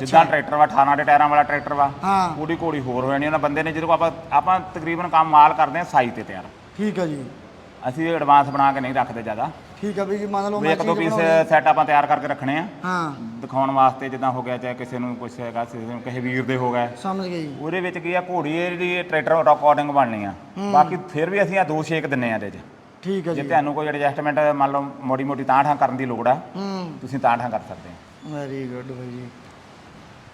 ਜਿੱਦਾਂ ਟਰੈਕਟਰ ਵਾ 18 ਦੇ ਟਾਇਰਾਂ ਵਾਲਾ ਟਰੈਕਟਰ ਵਾ ਹਾਂ। ਉਹਦੀ ਘੋੜੀ ਹੋਰ ਹੋ ਜਾਣੀ ਉਹਨਾਂ ਬੰਦੇ ਨੇ ਜਦੋਂ ਆਪਾਂ ਆਪਾਂ ਤਕਰੀਬਨ ਕੰਮ ਮਾਲ ਕਰਦੇ ਆ ਸਾਈ ਤੇ ਤਿਆਰ। ਠੀਕ ਹੈ ਜੀ। ਅਸੀਂ ਐਡਵਾਂਸ ਬਣਾ ਕੇ ਨਹੀਂ ਰੱਖਦੇ ਜ਼ਿਆਦਾ। ਠੀਕ ਹੈ ਵੀ ਜੀ ਮੰਨ ਲਓ ਵੀ ਮੈਂ ਇੱਕ ਦੋ ਚੀਜ਼ ਪੀਸ ਬਣਾਉਣੀ। ਸੈੱਟ ਆਪਾਂ ਤਿਆਰ ਕਰਕੇ ਰੱਖਣੇ ਆ। ਹਾਂ। ਦਿਖਾਉਣ ਵਾਸਤੇ ਜਿੱਦਾਂ ਹੋ ਗਿਆ ਚਾਹੇ ਕਿਸੇ ਨੂੰ ਕੁਝ ਹੈਗਾ ਕਿਸੇ ਨੂੰ ਕਿਸੇ ਵੀਰ ਦੇ ਹੋ ਗਿਆ। ਸਮਝ ਗਈ ਉਹਦੇ ਵਿੱਚ ਕੀ ਆ ਘੋੜੀ ਇਹਦੀ ਟਰੈਕਟਰ ਅਕੋਰਡਿੰਗ ਬਣਨੀ ਆ। ਬਾਕੀ ਫਿਰ ਵੀ ਅਸੀਂ ਆ ਦੋ ਛੇਕ ਦਿੰਨੇ ਆ ਇਹਦੇ 'ਚ। ਠੀਕ ਹੈ ਜੇ ਜੀ। ਤੁਹਾਨੂੰ ਕੋਈ ਐਡਜਸਟਮੈਂਟ ਮੰਨ ਲਓ ਮੋੜੀ ਮੋਟੀ ਤਾਂ ਠਾਂ ਕਰਨ ਦੀ ਲੋੜ ਆ ਹੂੰ। ਤੁਸੀਂ ਤਾਂ ਠਾਂ ਕਰ ਸਕਦੇ ਆ। ਵੈਰੀ ਗੁੱਡ ਬਾਈ ਜੀ।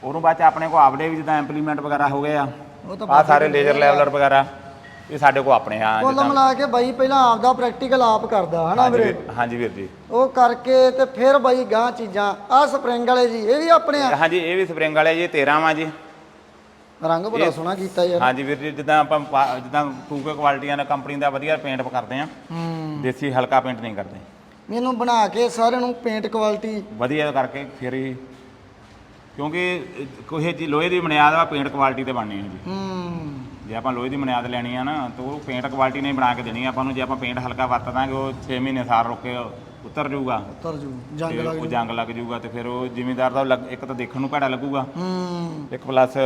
ਉਹਨੂੰ ਬਾਅਦ ਚ ਆਪਣੇ ਕੋਲ ਆਪਦੇ ਵੀ ਜਿੱਦਾਂ ਇੰਪਲੀਮੈਂਟ ਵਗੈਰਾ ਹੋ ਗਏ ਆ ਉਹ ਤਾਂ ਆ ਸਾਰੇ ਲੇਜ਼ਰ ਲੈਵਲਰ ਵਗੈਰਾ। ਇਹ ਸਾਡੇ ਕੋਲ ਆਪਣੇ ਆ ਕੁੱਲ ਮਿਲਾ ਕੇ ਬਾਈ ਪਹਿਲਾਂ ਆਪਦਾ ਪ੍ਰੈਕਟੀਕਲ ਆਪ ਕਰਦਾ ਹਨਾ ਵੀਰੇ? ਹਾਂਜੀ ਵੀਰ ਜੀ। ਉਹ ਕਰਕੇ ਤੇ ਫਿਰ ਬਾਈ ਗਾਂ ਚੀਜ਼ਾਂ। ਆ ਸਪਰਿੰਗ ਵਾਲੇ ਜੀ ਇਹ ਵੀ ਆਪਣੇ ਆ? ਹਾਂਜੀ ਇਹ ਵੀ ਸਪਰਿੰਗ ਵਾਲੇ ਜੀ 13 ਵਾ ਜੀ। ਰੰਗ ਬੜਾ ਸੋਹਣਾ ਕੀਤਾ ਯਾਰ। ਹਾਂਜੀ ਵੀਰ ਜੀ ਜਿੱਦਾਂ ਆਪਾਂ ਜਿੱਦਾਂ ਟੂਕੇ ਕੁਆਲਿਟੀਆਂ ਦਾ ਕੰਪਨੀ ਦਾ ਵਧੀਆ ਪੇਂਟ ਕਰਦੇ ਆ ਹੂੰ। ਦੇਸੀ ਹਲਕਾ ਪੇਂਟ ਨਹੀਂ ਕਰਦੇ। ਮੈਨੂੰ ਬਣਾ ਕੇ ਸਾਰਿਆਂ ਨੂੰ ਪੇਂਟ ਕੁਆਲਿਟੀ ਵਧੀਆ ਕਰਕੇ ਫਿਰ ਹੀ ਕਿਉਂਕਿ ਕੋਈ ਚੀਜ਼ ਲੋਹੇ ਦੀ ਬੁਨਿਆਦ ਆ ਪੇਂਟ ਕੁਆਲਿਟੀ ਤੇ ਬਣਨੀ ਹੈ ਜੀ ਹੂੰ। ਜੇ ਆਪਾਂ ਲੋਹੇ ਦੀ ਬੁਨਿਆਦ ਲੈਣੀ ਆ ਨਾ ਤਾਂ ਉਹ ਪੇਂਟ ਕੁਆਲਿਟੀ ਨਹੀਂ ਬਣਾ ਕੇ ਦੇਣੀ ਆਪਾਂ ਨੂੰ। ਜੇ ਆਪਾਂ ਪੇਂਟ ਹਲਕਾ ਵਰਤ ਦਾਂਗੇ ਉਹ 6 ਮਹੀਨੇ ਸਾਲ ਰੁਕ ਕੇ ਉਤਰ ਜਾਊਗਾ। ਉਤਰ ਜੂ ਜੰਗ ਲੱਗ ਜੂ ਜੰਗ ਲੱਗ ਜਾਊਗਾ ਤੇ ਫਿਰ ਉਹ ਜ਼ਿਮੀਦਾਰ ਦਾ ਇੱਕ ਤਾਂ ਦੇਖਣ ਨੂੰ ਭੈੜਾ ਲੱਗੂਗਾ। ਹੂੰ। ਇੱਕ ਪਲੱਸ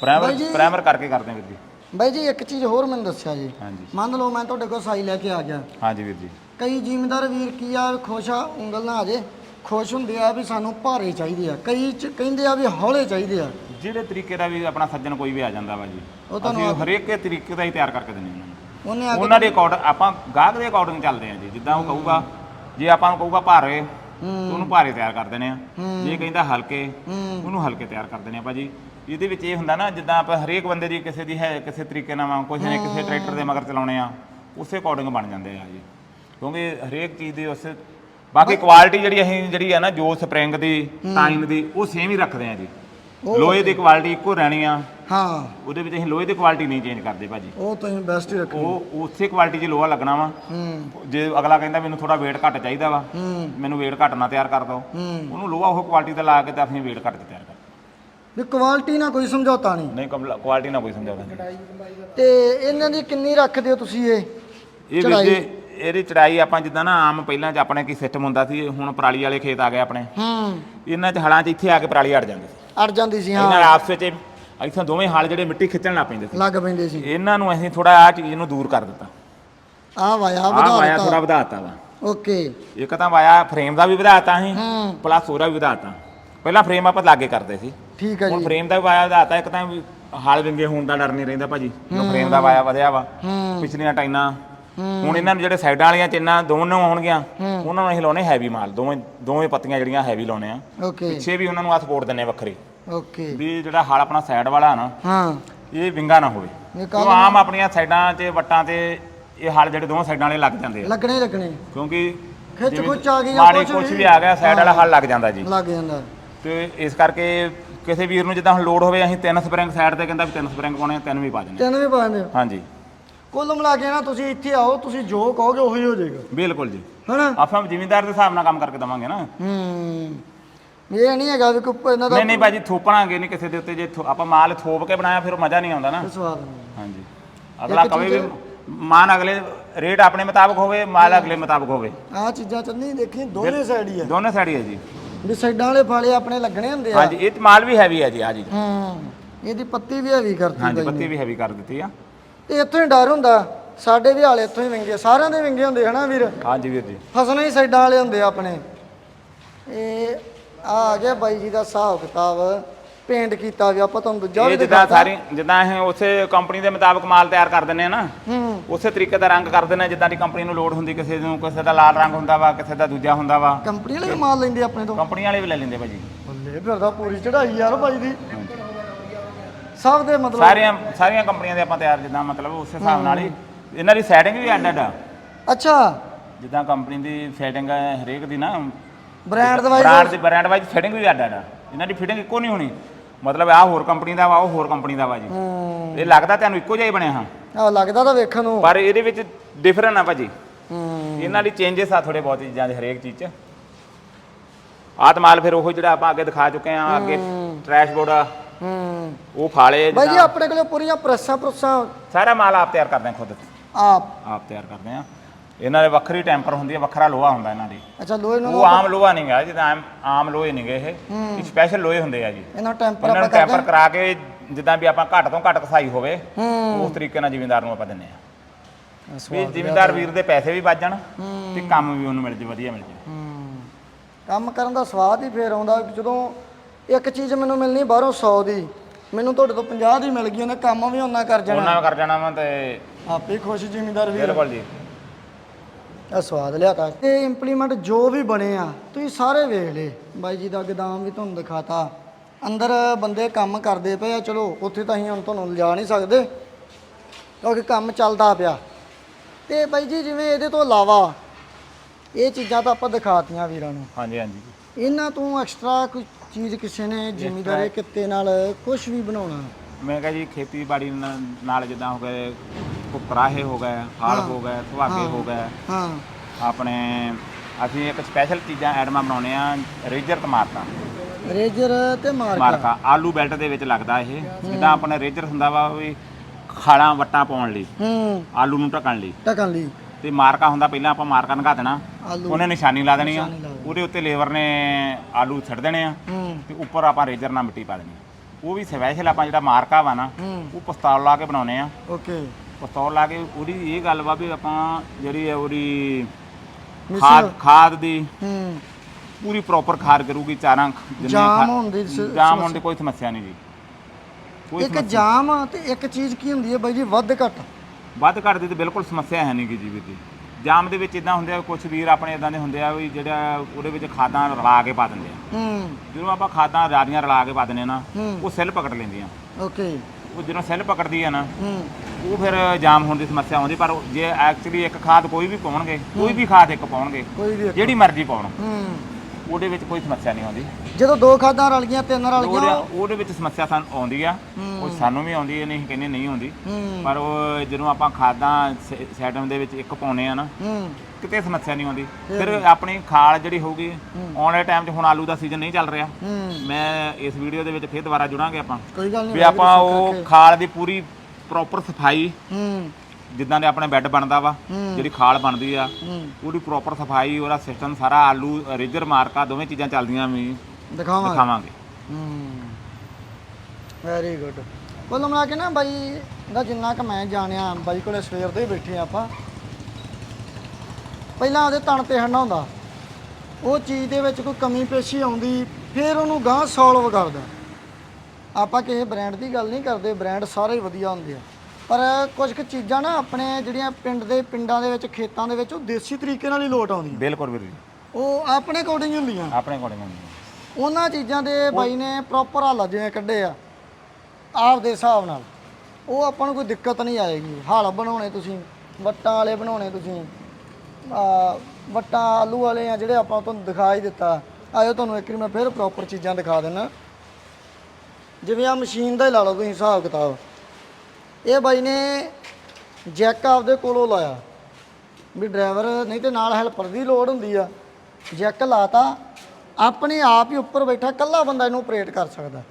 ਪ੍ਰਾਈਮਰ ਪ੍ਰਾਈਮਰ ਕਰਕੇ ਕਰਦੇ ਵੀਰ ਜੀ। ਬਾਈ ਜੀ ਇੱਕ ਚੀਜ਼ ਹੋਰ ਮੈਨੂੰ ਦੱਸਿਆ ਜੀ। ਮੰਨ ਲਓ ਮੈਂ ਤੁਹਾਡੇ ਕੋਲ ਸਾਈ ਲੈ ਕੇ ਆ ਗਿਆ। ਹਾਂਜੀ ਵੀਰ ਜੀ। ਕਈ ਜ਼ਿਮੀਂਦਾਰ ਵੀਰ ਕੀ ਆ ਖੁਸ਼ ਆ ਉਂਗਲ ਨਾ ਆ ਜੇ। ਖੁਸ਼ ਹੁੰਦੇ ਆ ਵੀ ਸਾਨੂੰ ਭਾਰੇ ਚਾਹੀਦੇ ਆ। ਕਈ ਕਹਿੰਦੇ ਆ ਵੀ ਹੌਲੇ ਚਾਹੀਦੇ ਆ। ਜਿਹੜੇ ਤਰੀਕੇ ਦਾ ਵੀ ਆਪਣਾ ਸੱਜਣ ਕੋਈ ਵੀ ਆ ਜਾਂਦਾ ਵਾ ਜੀ ਉਹ ਤੁਹਾਨੂੰ ਅਸੀਂ ਹਰੇਕ ਤਰੀਕੇ ਦਾ ਹੀ ਤਿਆਰ ਕਰਕੇ ਦਿੰਦੇ ਉਹਨਾਂ ਨੂੰ ਉਹਨੇ ਆ ਕੇ ਉਹਨਾਂ ਦੇ ਅਕੋਰਡ ਆਪਾਂ ਗਾਹਕ ਦੇ ਅਕੋਰਡਿੰਗ ਚੱਲਦੇ ਆ ਜੀ ਜਿੱਦਾਂ ਉਹ ਕਹੂਗਾ ਜੇ ਆਪਾਂ ਨੂੰ ਕਹੂਗਾ ਭਾਰੇ ਤਾਂ ਉਹਨੂੰ ਭਾਰੇ ਤਿਆਰ ਕਰ ਦਿੰਦੇ ਆ ਜੇ ਕਹਿੰਦਾ ਹਲਕੇ ਉਹਨੂੰ ਹਲਕੇ ਤਿਆਰ ਕਰ ਦਿੰਦੇ ਆ ਭਾਜੀ ਇਹਦੇ ਵਿੱਚ ਇਹ ਹੁੰਦਾ ਨਾ ਜਿੱਦਾਂ ਆਪਾਂ ਹਰੇਕ ਬੰਦੇ ਦੀ ਕਿਸੇ ਦੀ ਹੈ ਕਿਸੇ ਤਰੀਕੇ ਨਾਲ ਕਿਸੇ ਨੇ ਕਿਸੇ ਟਰੈਕਟਰ ਦੇ ਮਗਰ ਚਲਾਉਣੇ ਆ ਉਸੇ ਅਕੋਰਡਿੰਗ ਬਣ ਜਾਂਦੇ ਆ ਜੀ। ਕਿਉਂਕਿ ਹਰੇਕ ਚੀਜ਼ ਦੀ ਉਸ ਬਾਕੀ ਕੁਆਲਿਟੀ ਜਿਹੜੀ ਅਸੀਂ ਜਿਹੜੀ ਆ ਨਾ ਜੋ ਸਪਰਿੰਗ ਦੀ ਟਾਈਮ ਦੀ ਉਹ ਸੇਮ ਹੀ ਰੱਖਦੇ ਆ ਜੀ। ਲੋਹੇ ਦੀ ਕੁਆਲਿਟੀ ਇੱਕੋ ਰਹਿਣੀ ਆ। ਹਾਂ। ਉਹਦੇ ਵਿੱਚ ਅਸੀਂ ਲੋਹੇ ਦੀ ਕੁਆਲਿਟੀ ਨਹੀਂ ਚੇਂਜ ਕਰਦੇ ਭਾਜੀ। ਉਹ ਤੁਸੀਂ ਬੈਸਟ ਹੀ ਰੱਖੋ ਉਹ ਉਸੇ ਕੁਆਲਿਟੀ 'ਚ ਲੋਹਾ ਲੱਗਣਾ ਵਾ। ਹੂੰ। ਜੇ ਅਗਲਾ ਕਹਿੰਦਾ ਮੈਨੂੰ ਥੋੜਾ weight ਘੱਟ ਚਾਹੀਦਾ ਵਾ ਹੂੰ। ਮੈਨੂੰ weight ਘੱਟ ਨਾ ਤਿਆਰ ਕਰ ਦਿਓ। ਹੂੰ। ਉਹਨੂੰ ਲੋਹਾ ਉਹ ਕੁਆਲਿਟੀ ਤੇ ਲਾ ਕੇ ਤੇ ਆਪਣੀ weight ਘੱਟ ਤਿਆਰ ਕਰ। ਵੀ ਕੁਆਲਿਟੀ ਨਾਲ ਕੋਈ ਸਮਝੌਤਾ ਨਹੀਂ। ਨਹੀਂ ਕੁਆਲਿਟੀ ਨਾਲ ਕੋਈ ਸਮਝਾਉਂਦਾ ਨਹੀਂ। ਤੇ ਇਹਨਾਂ ਦੀ ਕਿੰਨੀ ਰੱਖਦੇ ਹੋ ਤੁਸੀਂ ਇਹ? ਇਹ ਵੀ ਜੇ ਇਹਦੀ ਚੜਾਈ ਆਪਾਂ ਜਿੱਦਾਂ ਨਾ ਆਮ ਪਹਿਲਾਂ ਚ ਆਪਣੇ ਕੀ ਸਿਸਟਮ ਹੁੰਦਾ ਸੀ ਹੁਣ ਪਰਾਲੀ ਵਾਲੇ ਖੇਤ ਆ ਗਏ ਆਪਣੇ। ਹੂੰ। ਇਹਨਾਂ ਚ ਹਲਾਂ ਚ ਇੱਥੇ ਆ ਕੇ ਪਰਾਲੀ ਅੜ ਜਾਂਦੀ ਸੀ। ਅੜ ਜਾਂਦੀ ਸੀ ਹਾਂ। ਇਹਨਾਂ ਆਪਸ ਵਿੱਚ ਇੱਥੋਂ ਦੋਵੇਂ ਹਲ ਜਿਹੜੇ ਮਿੱਟੀ ਖਿੱਚਣ ਲੱਗ ਪੈਂਦੇ ਸੀ। ਲੱਗ ਪੈਂਦੇ ਸੀ। ਇਹਨਾਂ ਨੂੰ ਅਸੀਂ ਥੋੜਾ ਆ ਚੀਜ਼ ਨੂੰ ਦੂਰ ਕਰ ਦਿੱਤਾ। ਆ ਵਾਇਆ ਆਹ ਵਧਾ ਵਾਇਆ ਥੋੜਾ ਦਿੱਤਾ ਵਧਾਤਾ ਵਾ। ਓਕੇ। ਇੱਕ ਤਾਂ ਵਾਇਆ ਫਰੇਮ ਦਾ ਵੀ ਵਧਾਤਾ ਅਸੀਂ ਹੂੰ। ਪਲੱਸ ਉਹਦਾ ਵੀ ਵਧਾਤਾ ਪਹਿਲਾਂ ਫਰੇਮ ਆਪਾਂ ਲਾਗੇ ਕਰਦੇ ਸੀ। ਠੀਕ ਹੈ ਹੁਣ ਜੀ। ਫਰੇਮ ਦਾ ਵੀ ਵਾਇਆ ਵਧਾਤਾ ਇੱਕ ਤਾਂ ਵੀ ਹਾਲ ਵਿੰਗੇ ਹੋਣ ਦਾ ਡਰ ਨਹੀਂ ਰਹਿੰਦਾ ਭਾਜੀ। ਫਰੇਮ ਦਾ ਵਾਇਆ ਵਧਿਆ ਵਾ। ਹੂੰ। ਪਿਛਲੀਆਂ ਟਾਈਨਾਂ ਹੁਣ ਇਹਨਾਂ ਨੂੰ ਜਿਹੜੇ ਸਾਈਡਾਂ ਵਾਲੀਆਂ ਚਿੰਨਾਂ ਦੋਨੋਂ ਆਉਣਗੀਆਂ ਉਹਨਾਂ ਨੂੰ ਅਸੀਂ ਲਾਉਣੇ ਹੈਵੀ ਮਾਲ ਦੋਵੇਂ ਦੋਵੇਂ ਪੱਤੀਆਂ ਜਿਹੜੀਆਂ ਹੈਵੀ ਲਾਉਣੇ ਆ। ਓਕੇ ਪਿੱਛੇ ਵੀ ਉਹਨਾਂ ਨੂੰ ਆ ਸਪੋਰਟ ਦਿੰਨੇ ਵੱਖਰੇ। ਓਕੇ ਵੀ ਜਿਹੜਾ ਹਲ ਆਪਣਾ ਸਾਈਡ ਵਾਲਾ ਨਾ ਹਾਂ। ਇਹ ਵਿੰਗਾ ਨਾ ਹੋਵੇ। ਉਹ ਆਮ ਆਪਣੀਆਂ ਸਾਈਡਾਂ 'ਤੇ ਵੱਟਾਂ ਤੇ ਇਹ ਹਲ ਜਿਹੜੇ ਦੋਵਾਂ ਸਾਈਡਾਂ ਵਾਲੇ ਲੱਗ ਜਾਂਦੇ ਆ। ਲੱਗਣੇ ਲੱਗਣੇ। ਕਿਉਂਕਿ ਖਿੱਚ ਖੁੱਚ ਆ ਗਈ ਜਾਂ ਮਾੜੇ ਕੁਛ ਵੀ। ਆ ਗਿਆ ਸਾਈਡ ਵਾਲਾ ਹਲ ਲੱਗ ਜਾਂਦਾ ਜੀ। ਲੱਗ ਜਾਂਦਾ। ਤੇ ਇਸ ਕਰਕੇ ਕਿਸੇ ਵੀਰ ਨੂੰ ਜਿੱਦਾਂ ਹੁਣ ਲੋਡ ਹੋਵੇ ਅਸੀਂ ਤਿੰਨ ਸਪਰਿੰਗ ਸਾਈਡ ਤੇ ਕਹਿੰਦਾ ਵੀ ਤਿੰਨ ਸਪਰਿੰਗ ਪਾਉਣੇ ਆ, ਤਿੰਨ ਵੀ ਪਾ ਦਿੰਦੇ ਤਿੰਨ ਵੀ ਪਾਉਂਦੇ ਹੋ ਹਾਂਜੀ। ਕੁੱਲ ਮਿਲਾ ਕੇ ਨਾ ਤੁਸੀਂ ਇੱਥੇ ਆਓ ਤੁਸੀਂ ਜੋ ਕਹੋਗੇ ਉਹੀ ਹੋ ਜਾਏਗਾ। ਬਿਲਕੁਲ ਜੀ। ਹਨਾ? ਆਪਾਂ ਜ਼ਿਮੀਂਦਾਰ ਦੇ ਹਿਸਾਬ ਨਾਲ ਕੰਮ ਕਰਕੇ ਦਵਾਂਗੇ ਨਾ। ਹੂੰ। ਇਹ ਨਹੀਂ ਹੈਗਾ ਵੀ ਕੋਈ ਇਹਨਾਂ ਦਾ ਨਹੀਂ ਨਹੀਂ ਭਾਜੀ ਥੋਪਣਾਗੇ ਨਹੀਂ ਕਿਸੇ ਦੇ ਉੱਤੇ। ਜੇ ਥੋ- ਆਪਾਂ ਮਾਲ ਥੋਪ ਕੇ ਬਣਾਇਆ ਫਿਰ ਮਜ਼ਾ ਨਹੀਂ ਆਉਂਦਾ ਨਾ। ਸਵਾਦ ਨਹੀਂ ਹਾਂਜੀ। ਅਗਲਾ ਕਵੇ ਵੀ ਮਾਨ ਅਗਲੇ ਰੇਟ ਆਪਣੇ ਮੁਤਾਬਕ ਹੋਵੇ ਮਾਲ ਅਗਲੇ ਮੁਤਾਬਕ ਹੋਵੇ। ਆ ਚੀਜ਼ਾਂ ਚ ਨਹੀਂ ਦੇਖੀ ਦੋਨੇ ਸਾਈਡ ਹੀ ਆ। ਦੋਨੇ ਸਾਈਡ ਹੀ ਹੈ ਜੀ। ਵੀ ਸਾਈਡਾਂ ਵਾਲੇ ਫਾਲੇ ਆਪਣੇ ਲੱਗਣੇ ਹੁੰਦੇ ਆ। ਹਾਂਜੀ ਇਹ 'ਚ ਮਾਲ ਵੀ ਹੈਵੀ ਹੈ ਜੀ ਆ ਜੀ। ਹੂੰ। ਇਹਦੀ ਪੱਤੀ ਵੀ ਹੈਵੀ ਕਰਤੀ ਹਾਂਜੀ ਬਾਈ ਨੇ। ਪੱਤੀ ਵੀ ਹੈਵੀ ਕਰ ਦਿੱਤੀ ਆ। ਤੇ ਇੱਥੋਂ ਹੀ ਡਰ ਹੁੰਦਾ। ਸਾਡੇ ਵੀ ਹਾਲੇ ਇੱਥੋਂ ਹੀ ਵਿੰਗੇ ਸਾਰਿਆਂ ਦੇ ਵਿੰਗੇ ਹੁੰਦੇ ਹਨਾ ਵੀਰ? ਹਾਂਜੀ ਵੀਰ ਜੀ। ਫਸਣਾ ਹੀ ਸਾਈਡਾਂ ਵਾਲੇ ਹੁੰਦੇ ਆਪਣੇ। ਇਹ ਆ ਆ ਗਿਆ ਬਾਈ ਜੀ ਦਾ ਹਿਸਾਬ ਕਿਤਾਬ। ਪੇਂਟ ਕੀਤਾ ਵੀ ਆਪਾਂ ਤੁਹਾਨੂੰ ਦੂਜਾ ਵੀ ਇਹ ਜਿੱਦਾਂ ਦਿਖਾਤਾ। ਸਾਰੀ ਜਿੱਦਾਂ ਅਸੀਂ ਉਸੇ ਕੰਪਨੀ ਦੇ ਮੁਤਾਬਕ ਮਾਲ ਤਿਆਰ ਕਰ ਦਿੰਨੇ ਆ ਨਾ ਹੂੰ। ਉਸੇ ਤਰੀਕੇ ਦਾ ਰੰਗ ਕਰ ਦਿੰਨੇ ਆ, ਜਿੱਦਾਂ ਦੀ ਕੰਪਨੀ ਨੂੰ ਲੋਡ ਹੁੰਦੀ ਕਿਸੇ ਨੂੰ ਕਿਸੇ ਦਾ ਲਾਲ ਰੰਗ ਹੁੰਦਾ ਵਾ ਕਿਸੇ ਦਾ ਦੂਜਾ ਹੁੰਦਾ ਵਾ। ਕੰਪਨੀ ਵਾਲੇ ਵੀ ਮਾਲ ਲੈਂਦੇ ਆਪਣੇ ਤੋਂ? ਕੰਪਨੀ ਵਾਲੇ ਵੀ ਲੈ ਲੈਂਦੇ ਭਾਜੀ ਬੱਲੇ ਫਿਰਦਾ ਪੂਰੀ ਚੜਾਈ ਯਾਰ ਬਾਈ ਦੀ। ਸਭ ਦੇ ਮਤਲਬ ਸਾਰੀਆਂ ਸਾਰੀਆਂ ਕੰਪਨੀਆਂ ਦੇ ਆਪਾਂ ਤਿਆਰ ਜਿੱਦਾਂ ਮਤਲਬ ਉਸ ਹਿਸਾਬ ਨਾਲ ਹੀ। ਇਹਨਾਂ ਦੀ ਸੈਟਿੰਗ ਵੀ ਅੱਡ ਅੱਡ ਆ। ਅੱਛਾ। ਜਿੱਦਾਂ ਕੰਪਨੀ ਦੀ ਸੈਟਿੰਗ ਹਰੇਕ ਦੀ ਨਾ। ਬ੍ਰਾਂਡ ਦਵਾਈ ਬ੍ਰਾਂਡ ਦੀ ਬ੍ਰਾਂਡ ਵਾਈਜ਼ ਫਿਟਿੰਗ ਵੀ ਅੱਡ ਅੱਡ ਆ। ਇਹਨਾਂ ਦੀ ਫਿਟਿੰਗ ਇੱਕੋ ਨਹੀਂ ਹੋਣੀ। ਮਤਲਬ ਆਹ ਹੋਰ ਕੰਪਨੀ ਦਾ ਵਾ ਉਹ ਹੋਰ ਕੰਪਨੀ ਦਾ ਵਾ ਜੀ। ਹੂੰ। ਇਹ ਲੱਗਦਾ ਤੁਹਾਨੂੰ ਇੱਕੋ ਜਿਹਾ ਹੀ ਬਣਿਆ ਹਾਂ। ਆ ਲੱਗਦਾ ਤਾਂ ਵੇਖਣ ਨੂੰ। ਪਰ ਇਹਦੇ ਵਿੱਚ ਡਿਫਰੈਂਟ ਆ ਭਾਜੀ। ਹੂੰ। ਇਹਨਾਂ ਦੀ ਚੇਂਜਸ ਆ ਥੋੜੇ ਬਹੁਤ ਚੀਜ਼ਾਂ ਦੇ ਹਰੇਕ ਚੀਜ਼ 'ਚ। ਆਹ ਤਾਂ ਮਾਲ ਫਿਰ ਉਹ ਜਿਹੜਾ ਆਪਾਂ ਅੱਗੇ ਦਿਖਾ ਚੁੱਕੇ ਆ ਅੱਗੇ ਟਰੈਸ਼ ਬੋਰਡ ਆ। ਹੂੰ ਉਹ ਫਾਲੇ ਬਾਈ ਜੀ ਜਿੱਦਾਂ ਆਪਣੇ ਕੋਲੇ ਪੂਰੀਆਂ ਪ੍ਰੈਸਾਂ ਪ੍ਰੈਸਾਂ ਸਾਰਾ ਮਾਲ ਆਪ ਤਿਆਰ ਕਰਦੇ ਆ ਖੁਦ। ਆਪ। ਆਪ ਤਿਆਰ ਕਰਦੇ ਆ। ਇਹਨਾਂ ਦੇ ਵੱਖਰੀ ਟੈਂਪਰ ਹੁੰਦੀ ਹੈ ਵੱਖਰਾ ਲੋਹਾ ਹੁੰਦਾ ਇਹਨਾਂ ਦੀ। ਅੱਛਾ ਲੋਹੇ ਨੂੰ ਉਹ ਆਮ ਲੋਹਾ ਨਹੀਂ ਗਾ ਜਿੱਦਾਂ ਆਮ ਆਮ ਲੋਹੇ ਨਹੀਂਗੇ ਇਹ। ਇਹ ਸਪੈਸ਼ਲ ਲੋਹੇ ਹੁੰਦੇ ਆ ਜੀ। ਇਹਨਾਂ ਟੈਂਪਰ ਆਪਾਂ ਨੂੰ ਕਰਦੇ ਟੈਂਪਰ ਕਰਾ ਕੇ ਜਿੱਦਾਂ ਵੀ ਆਪਾਂ ਘੱਟ ਤੋਂ ਘੱਟ ਕਸਾਈ ਹੋਵੇ ਹੂੰ। ਉਸ ਤਰੀਕੇ ਨਾਲ ਜ਼ਿਮੀਂਦਾਰ ਨੂੰ ਆਪਾਂ ਦਿੰਨੇ ਆ। ਵੀ ਜ਼ਿਮੀਂਦਾਰ ਵੀਰ ਦੇ ਪੈਸੇ ਵੀ ਬਚ ਜਾਣ ਤੇ ਕੰਮ ਵੀ ਉਹਨੂੰ ਮਿਲ ਜੇ ਵਧੀਆ ਮਿਲ ਜੇ ਹੂੰ। ਕੰਮ ਕਰਨ ਦਾ ਸਵਾਦ ਹੀ ਫੇਰ ਆਉਂਦਾ ਵੀ ਜਦੋਂ ਇੱਕ ਚੀਜ਼ ਮੈਨੂੰ ਮਿਲਣੀ ਬਾਹਰੋਂ 100 ਦੀ। ਮੈਨੂੰ ਤੁਹਾਡੇ ਤੋਂ 50 ਦੀ ਮਿਲ ਗਈ ਉਹਨੇ ਕੰਮ ਵੀ ਉਹਨਾਂ ਕਰ ਜਾਣਾ। ਉਹਨਾਂ ਕਰ ਜਾਣਾ ਵਾ ਤੇ ਆਪੇ ਖੁਸ਼ ਜ਼ਿਮੀਂਦਾਰ ਵੀਰ ਬਿਲਕੁਲ ਜੀ। ਆ ਸਵਾਦ ਲਿਆਤਾ ਤੇ। ਇੰਪਲੀਮੈਂਟ ਜੋ ਵੀ ਬਣੇ ਆ ਤੁਸੀਂ ਸਾਰੇ ਵੇਖ ਲਏ। ਬਾਈ ਜੀ ਦਾ ਗੋਦਾਮ ਵੀ ਤੁਹਾਨੂੰ ਦਿਖਾਤਾ। ਅੰਦਰ ਬੰਦੇ ਕੰਮ ਕਰਦੇ ਪਏ ਆ ਚਲੋ ਉੱਥੇ ਤਾਂ ਅਸੀਂ ਹੁਣ ਤੁਹਾਨੂੰ ਲਿਜਾ ਨਹੀਂ ਸਕਦੇ। ਕਿਉਂਕਿ ਕੰਮ ਚੱਲਦਾ ਪਿਆ। ਤੇ ਬਾਈ ਜੀ ਜਿਵੇਂ ਇਹਦੇ ਤੋਂ ਇਲਾਵਾ ਇਹ ਚੀਜ਼ਾਂ ਤਾਂ ਆਪਾਂ ਦਿਖਾਤੀਆਂ ਵੀਰਾਂ ਨੂੰ। ਹਾਂਜੀ ਹਾਂਜੀ। ਇਹਨਾਂ ਤੋਂ ਐਕਸਟਰਾ ਕੋਈ ਚੀਜ਼ ਕਿਸੇ ਨੇ ਜ਼ਿਮੀਦਾਰੇ ਕਿੱਤੇ ਨਾਲ ਕੁਝ ਵੀ ਬਣਾਉਣਾ। ਮੈਂ ਕਹਾਂ ਜੀ ਖੇਤੀਬਾੜੀ ਨਾਲ ਨਾਲ ਜਿੱਦਾਂ ਹੋ ਗਏ ਕੁਪਰਾਹੇ ਹੋ ਗਏ ਹਾਲ ਹੋ ਗਏ ਸੁਹਾਗੇ ਹੋ ਗਏ। ਹਾਂ। ਆਪਣੇ ਅਸੀਂ ਇੱਕ ਸਪੈਸ਼ਲ ਚੀਜ਼ਾਂ ਐਡਮਾਂ ਬਣਾਉਣੇ ਆ ਰੇਜਰ ਮਾਰਕਾ। ਰੇਜਰ ਤੇ ਮਾਰਕਾ। ਮਾਰਕਾ ਆਲੂ ਬੈਲਟ ਦੇ ਵਿੱਚ ਲੱਗਦਾ ਇਹ। ਜਿੱਦਾਂ ਆਪਣੇ ਰੇਜਰ ਹੁੰਦਾ ਵਾ ਵੀ ਖਾਲਾਂ ਵੱਟਾਂ ਪਾਉਣ ਲਈ ਹੂੰ। ਆਲੂ ਨੂੰ ਢੱਕਣ ਲਈ। ਟਕਣ ਲਈ। ਤੇ ਮਾਰਕਾ ਹੁੰਦਾ ਪਹਿਲਾਂ ਆਪਾਂ ਮਾਰਕਾ ਨਗਾ ਦੇਣਾ। ਆਲੂ। ਉਹਨੇ ਨਿਸ਼ਾਨੀ ਲਾ ਦੇਣੀ ਆ। ਨਿਸ਼ਾਨੀ ਲਾ ਦੇਣੀ। ਉਹਦੇ ਉੱਤੇ ਲੇਬਰ ਨੇ ਆਲੂ ਛੱਡ ਦੇਣੇ ਆ ਤੇ ਉੱਪਰ ਆਪਾਂ ਰੇਜਰ ਨਾਲ ਮਿੱਟੀ ਪਾ ਦੇਣੀ। ਉਹ ਵੀ ਸਪੈਸ਼ਲ ਆਪਾਂ ਜਿਹੜਾ ਮਾਰਕਾ ਵਾ ਨਾ ਉਹ ਪਿਸਤੌਲ ਲਾ ਕੇ ਬਣਾਉਨੇ ਆ। ਓਕੇ। ਪਿਸਤੌਲ ਲਾ ਕੇ ਉਹਦੀ ਇਹ ਗੱਲ ਵਾ ਵੀ ਆਪਾਂ ਜਿਹੜੀ ਹੈ ਉਹਦੀ ਖਾਦ ਖਾਦ ਦੀ ਹੂੰ। ਪੂਰੀ ਪ੍ਰੋਪਰ ਖਾਦ ਕਰੂਗੀ ਚਾਰਾਂ ਜਾਮ ਹੋਣ ਦੀ ਸ- ਜਾਮ ਹੋਣ ਦੀ ਕੋਈ ਸਮੱਸਿਆ ਨਹੀਂ ਜੀ। ਇੱਕ ਜਾਮ ਤੇ ਇੱਕ ਚੀਜ਼ ਕੀ ਹੁੰਦੀ ਹੈ ਬਾਈ ਜੀ ਵੱਧ ਘੱਟ। ਵੱਧ ਘੱਟ ਦੀ ਤੇ ਬਿਲਕੁਲ ਸਮੱਸਿਆ ਹੈ ਨਹੀਂ ਜੀ ਵੀਰ ਜੀ। ਜਾਮ ਦੇ ਵਿੱਚ ਇਦਾਂ ਹੁੰਦੇ ਆ ਕੁਝ ਵੀਰ ਆਪਣੇ ਇਦਾਂ ਦੇ ਹੁੰਦੇ ਆ ਵੀ ਜਿਹੜਾ ਉਹਦੇ ਵਿੱਚ ਖਾਦਾਂ ਰਲਾ ਕੇ ਪਾ ਦਿੰਦੇ ਆ। ਹੂੰ। ਜਦੋਂ ਆਪਾਂ ਖਾਦਾਂ ਰਾਦੀਆਂ ਰਲਾ ਕੇ ਪਾ ਦਿੰਦੇ ਆ ਨਾ ਹੂੰ। ਉਹ ਸੈੱਲ ਪਕੜ ਲੈਂਦੀਆਂ। ਓਕੇ। ਉਹ ਜਦੋਂ ਸੈੱਲ ਪਕੜਦੀ ਆ ਨਾ ਹੂੰ। ਉਹ ਫਿਰ ਜਾਮ ਹੋਣ ਦੀ ਸਮੱਸਿਆ ਆਉਂਦੀ ਪਰ ਜੇ ਐਕਚੁਅਲੀ ਇੱਕ ਖਾਦ ਕੋਈ ਵੀ ਪਾਉਣਗੇ ਕੋਈ ਵੀ ਖਾਦ ਇੱਕ ਪਾਉਣਗੇ ਕੋਈ ਵੀ ਇੱਕ- ਜਿਹੜੀ ਮਰਜ਼ੀ ਪਾਉਣ। ਹੂੰ। ਉਹਦੇ ਵਿੱਚ ਕੋਈ ਸਮੱਸਿਆ ਨਹੀਂ ਆਉਂਦੀ। ਜਦੋਂ ਦੋ ਖਾਦਾਂ ਰਲ ਗਈਆਂ ਤਿੰਨ ਰਲ ਉਹਦੇ ਗਈਆਂ। ਉਹਦੇ ਵਿੱਚ ਸਮੱਸਿਆ ਸਾਨੂੰ ਆਉਂਦੀ ਆ। ਉਹ ਸਾਨੂੰ ਵੀ ਆਉਂਦੀ ਹੈ ਨਹੀਂ ਕਹਿੰਦੇ ਨਹੀਂ ਆਉਂਦੀ। ਹੂੰ। ਪਰ ਉਹ ਜਦੋਂ ਆਪਾਂ ਖਾਦਾਂ ਸੈਟਮ ਦੇ ਵਿੱਚ ਇੱਕ ਪਾਉਨੇ ਆ ਨਾ ਹੂੰ। ਕਿਤੇ ਸਮੱਸਿਆ ਨਹੀਂ ਆਉਂਦੀ। ਫਿਰ ਆਪਣੀ ਖਾਲ ਜਿਹੜੀ ਹੋਊਗੀ ਆਉਣ ਵਾਲੇ ਟਾਈਮ 'ਚ ਹੁਣ ਆਲੂ ਦਾ ਸੀਜ਼ਨ ਨਹੀਂ ਚੱਲ ਰਿਹਾ। ਹੂੰ। ਮੈਂ ਇਸ ਵੀਡੀਓ ਦੇ ਵਿੱਚ ਫਿਰ ਦੁਬਾਰਾ ਜੁੜਾਂਗੇ ਆਪਾਂ। ਕੋਈ ਗੱਲ ਨਹੀਂ ਵੀ ਆਪਾਂ ਉਹ ਖਾਲ ਦੀ ਪੂਰੀ ਪ੍ਰੋਪਰ ਸਫ਼ਾਈ ਹੂੰ। ਜਿੱਦਾਂ ਦੇ ਆਪਣੇ ਬੈੱਡ ਬਣਦਾ ਵਾ। ਜਿਹੜੀ ਖਾਲ ਬਣਦੀ ਆ ਉਹਦੀ ਪ੍ਰੋਪਰ ਸਫ਼ਾਈ ਉਹਦਾ ਸਿਸਟਮ ਸਾਰਾ ਆਲੂ ਰੇਜਰ ਮਾਰਕਾ ਦੋਵੇਂ ਚੀਜ਼ਾਂ ਚੱਲਦੀਆਂ ਵੀ ਦਿਖਾਵਾਂਗੇ। ਦਿਖਾਵਾਂਗੇ। ਹੂੰ। ਵੈਰੀ ਗੁੱਡ ਕੁੱਲ ਮਿਲਾ ਕੇ ਨਾ ਬਾਈ ਦਾ ਜਿੰਨਾ ਕ ਮੈਂ ਜਾਣਿਆ ਬਾਈ ਕੋਲੇ ਸਵੇਰ ਦੇ ਹੀ ਬੈਠੇ ਆਪਾਂ। ਪਹਿਲਾਂ ਉਹਦੇ ਤਣ ਤੇ ਹੰਡਾ ਹੁੰਦਾ ਉਹ ਚੀਜ਼ ਦੇ ਵਿੱਚ ਕੋਈ ਕਮੀ ਪੇਸ਼ੀ ਆਉਂਦੀ ਫਿਰ ਉਹਨੂੰ ਗਾਂ ਸੋਲਵ ਕਰਦਾ। ਆਪਾਂ ਕਿਸੇ ਬ੍ਰਾਂਡ ਦੀ ਗੱਲ ਨਹੀਂ ਕਰਦੇ ਬ੍ਰਾਂਡ ਸਾਰੇ ਵਧੀਆ ਹੁੰਦੇ ਆ। ਪਰ ਕੁਝ ਕੁ ਚੀਜ਼ਾਂ ਨਾ ਆਪਣੇ ਜਿਹੜੀਆਂ ਪਿੰਡ ਦੇ ਪਿੰਡਾਂ ਦੇ ਵਿੱਚ ਖੇਤਾਂ ਦੇ ਵਿੱਚ ਉਹ ਦੇਸੀ ਤਰੀਕੇ ਨਾਲ ਹੀ ਲੋਟ ਆਉਂਦੀਆਂ। ਬਿਲਕੁਲ ਵੀਰ ਜੀ। ਉਹ ਆਪਣੇ ਅਕੋਰਡਿੰਗ ਹੁੰਦੀਆਂ। ਆਪਣੇ ਅਕੋਰਡਿੰਗ ਉਹਨਾਂ ਚੀਜ਼ਾਂ ਦੇ ਬਾਈ ਨੇ ਪ੍ਰੋਪਰ ਹੱਲ ਜਿਵੇਂ ਕੱਢੇ ਆ ਆਪ ਦੇ ਹਿਸਾਬ ਨਾਲ। ਉਹ ਆਪਾਂ ਨੂੰ ਕੋਈ ਦਿੱਕਤ ਨਹੀਂ ਆਏਗੀ। ਹਲ ਬਣਾਉਣੇ ਤੁਸੀਂ ਵੱਟਾਂ ਵਾਲੇ ਬਣਾਉਣੇ ਤੁਸੀਂ। ਆ ਵੱਟਾਂ ਆਲੂ ਵਾਲੇ ਆ ਜਿਹੜੇ ਆਪਾਂ ਤੁਹਾਨੂੰ ਦਿਖਾ ਹੀ ਦਿੱਤਾ। ਆਇਓ ਤੁਹਾਨੂੰ ਇੱਕ ਵਾਰੀ ਮੈਂ ਫਿਰ ਪ੍ਰੋਪਰ ਚੀਜ਼ਾਂ ਦਿਖਾ ਦਿੰਨਾ। ਜਿਵੇਂ ਆ ਮਸ਼ੀਨ ਦਾ ਹੀ ਲਾ ਲਓ ਤੁਸੀਂ ਹਿਸਾਬ ਕਿਤਾਬ। ਇਹ ਬਾਈ ਨੇ ਜੈਕ ਆਪਦੇ ਕੋਲੋਂ ਲਾਇਆ। ਵੀ ਡਰਾਈਵਰ ਨਹੀਂ ਤੇ ਨਾਲ ਹੈਲਪਰ ਦੀ ਲੋੜ ਹੁੰਦੀ ਆ। ਜੈਕ ਲਾਤਾ, ਆਪਣੇ ਆਪ ਹੀ ਉੱਪਰ ਬੈਠਾ ਕੱਲਾ ਬੰਦਾ ਇਹਨੂੰ ਆਪਰੇਟ ਕਰ ਸਕਦਾ।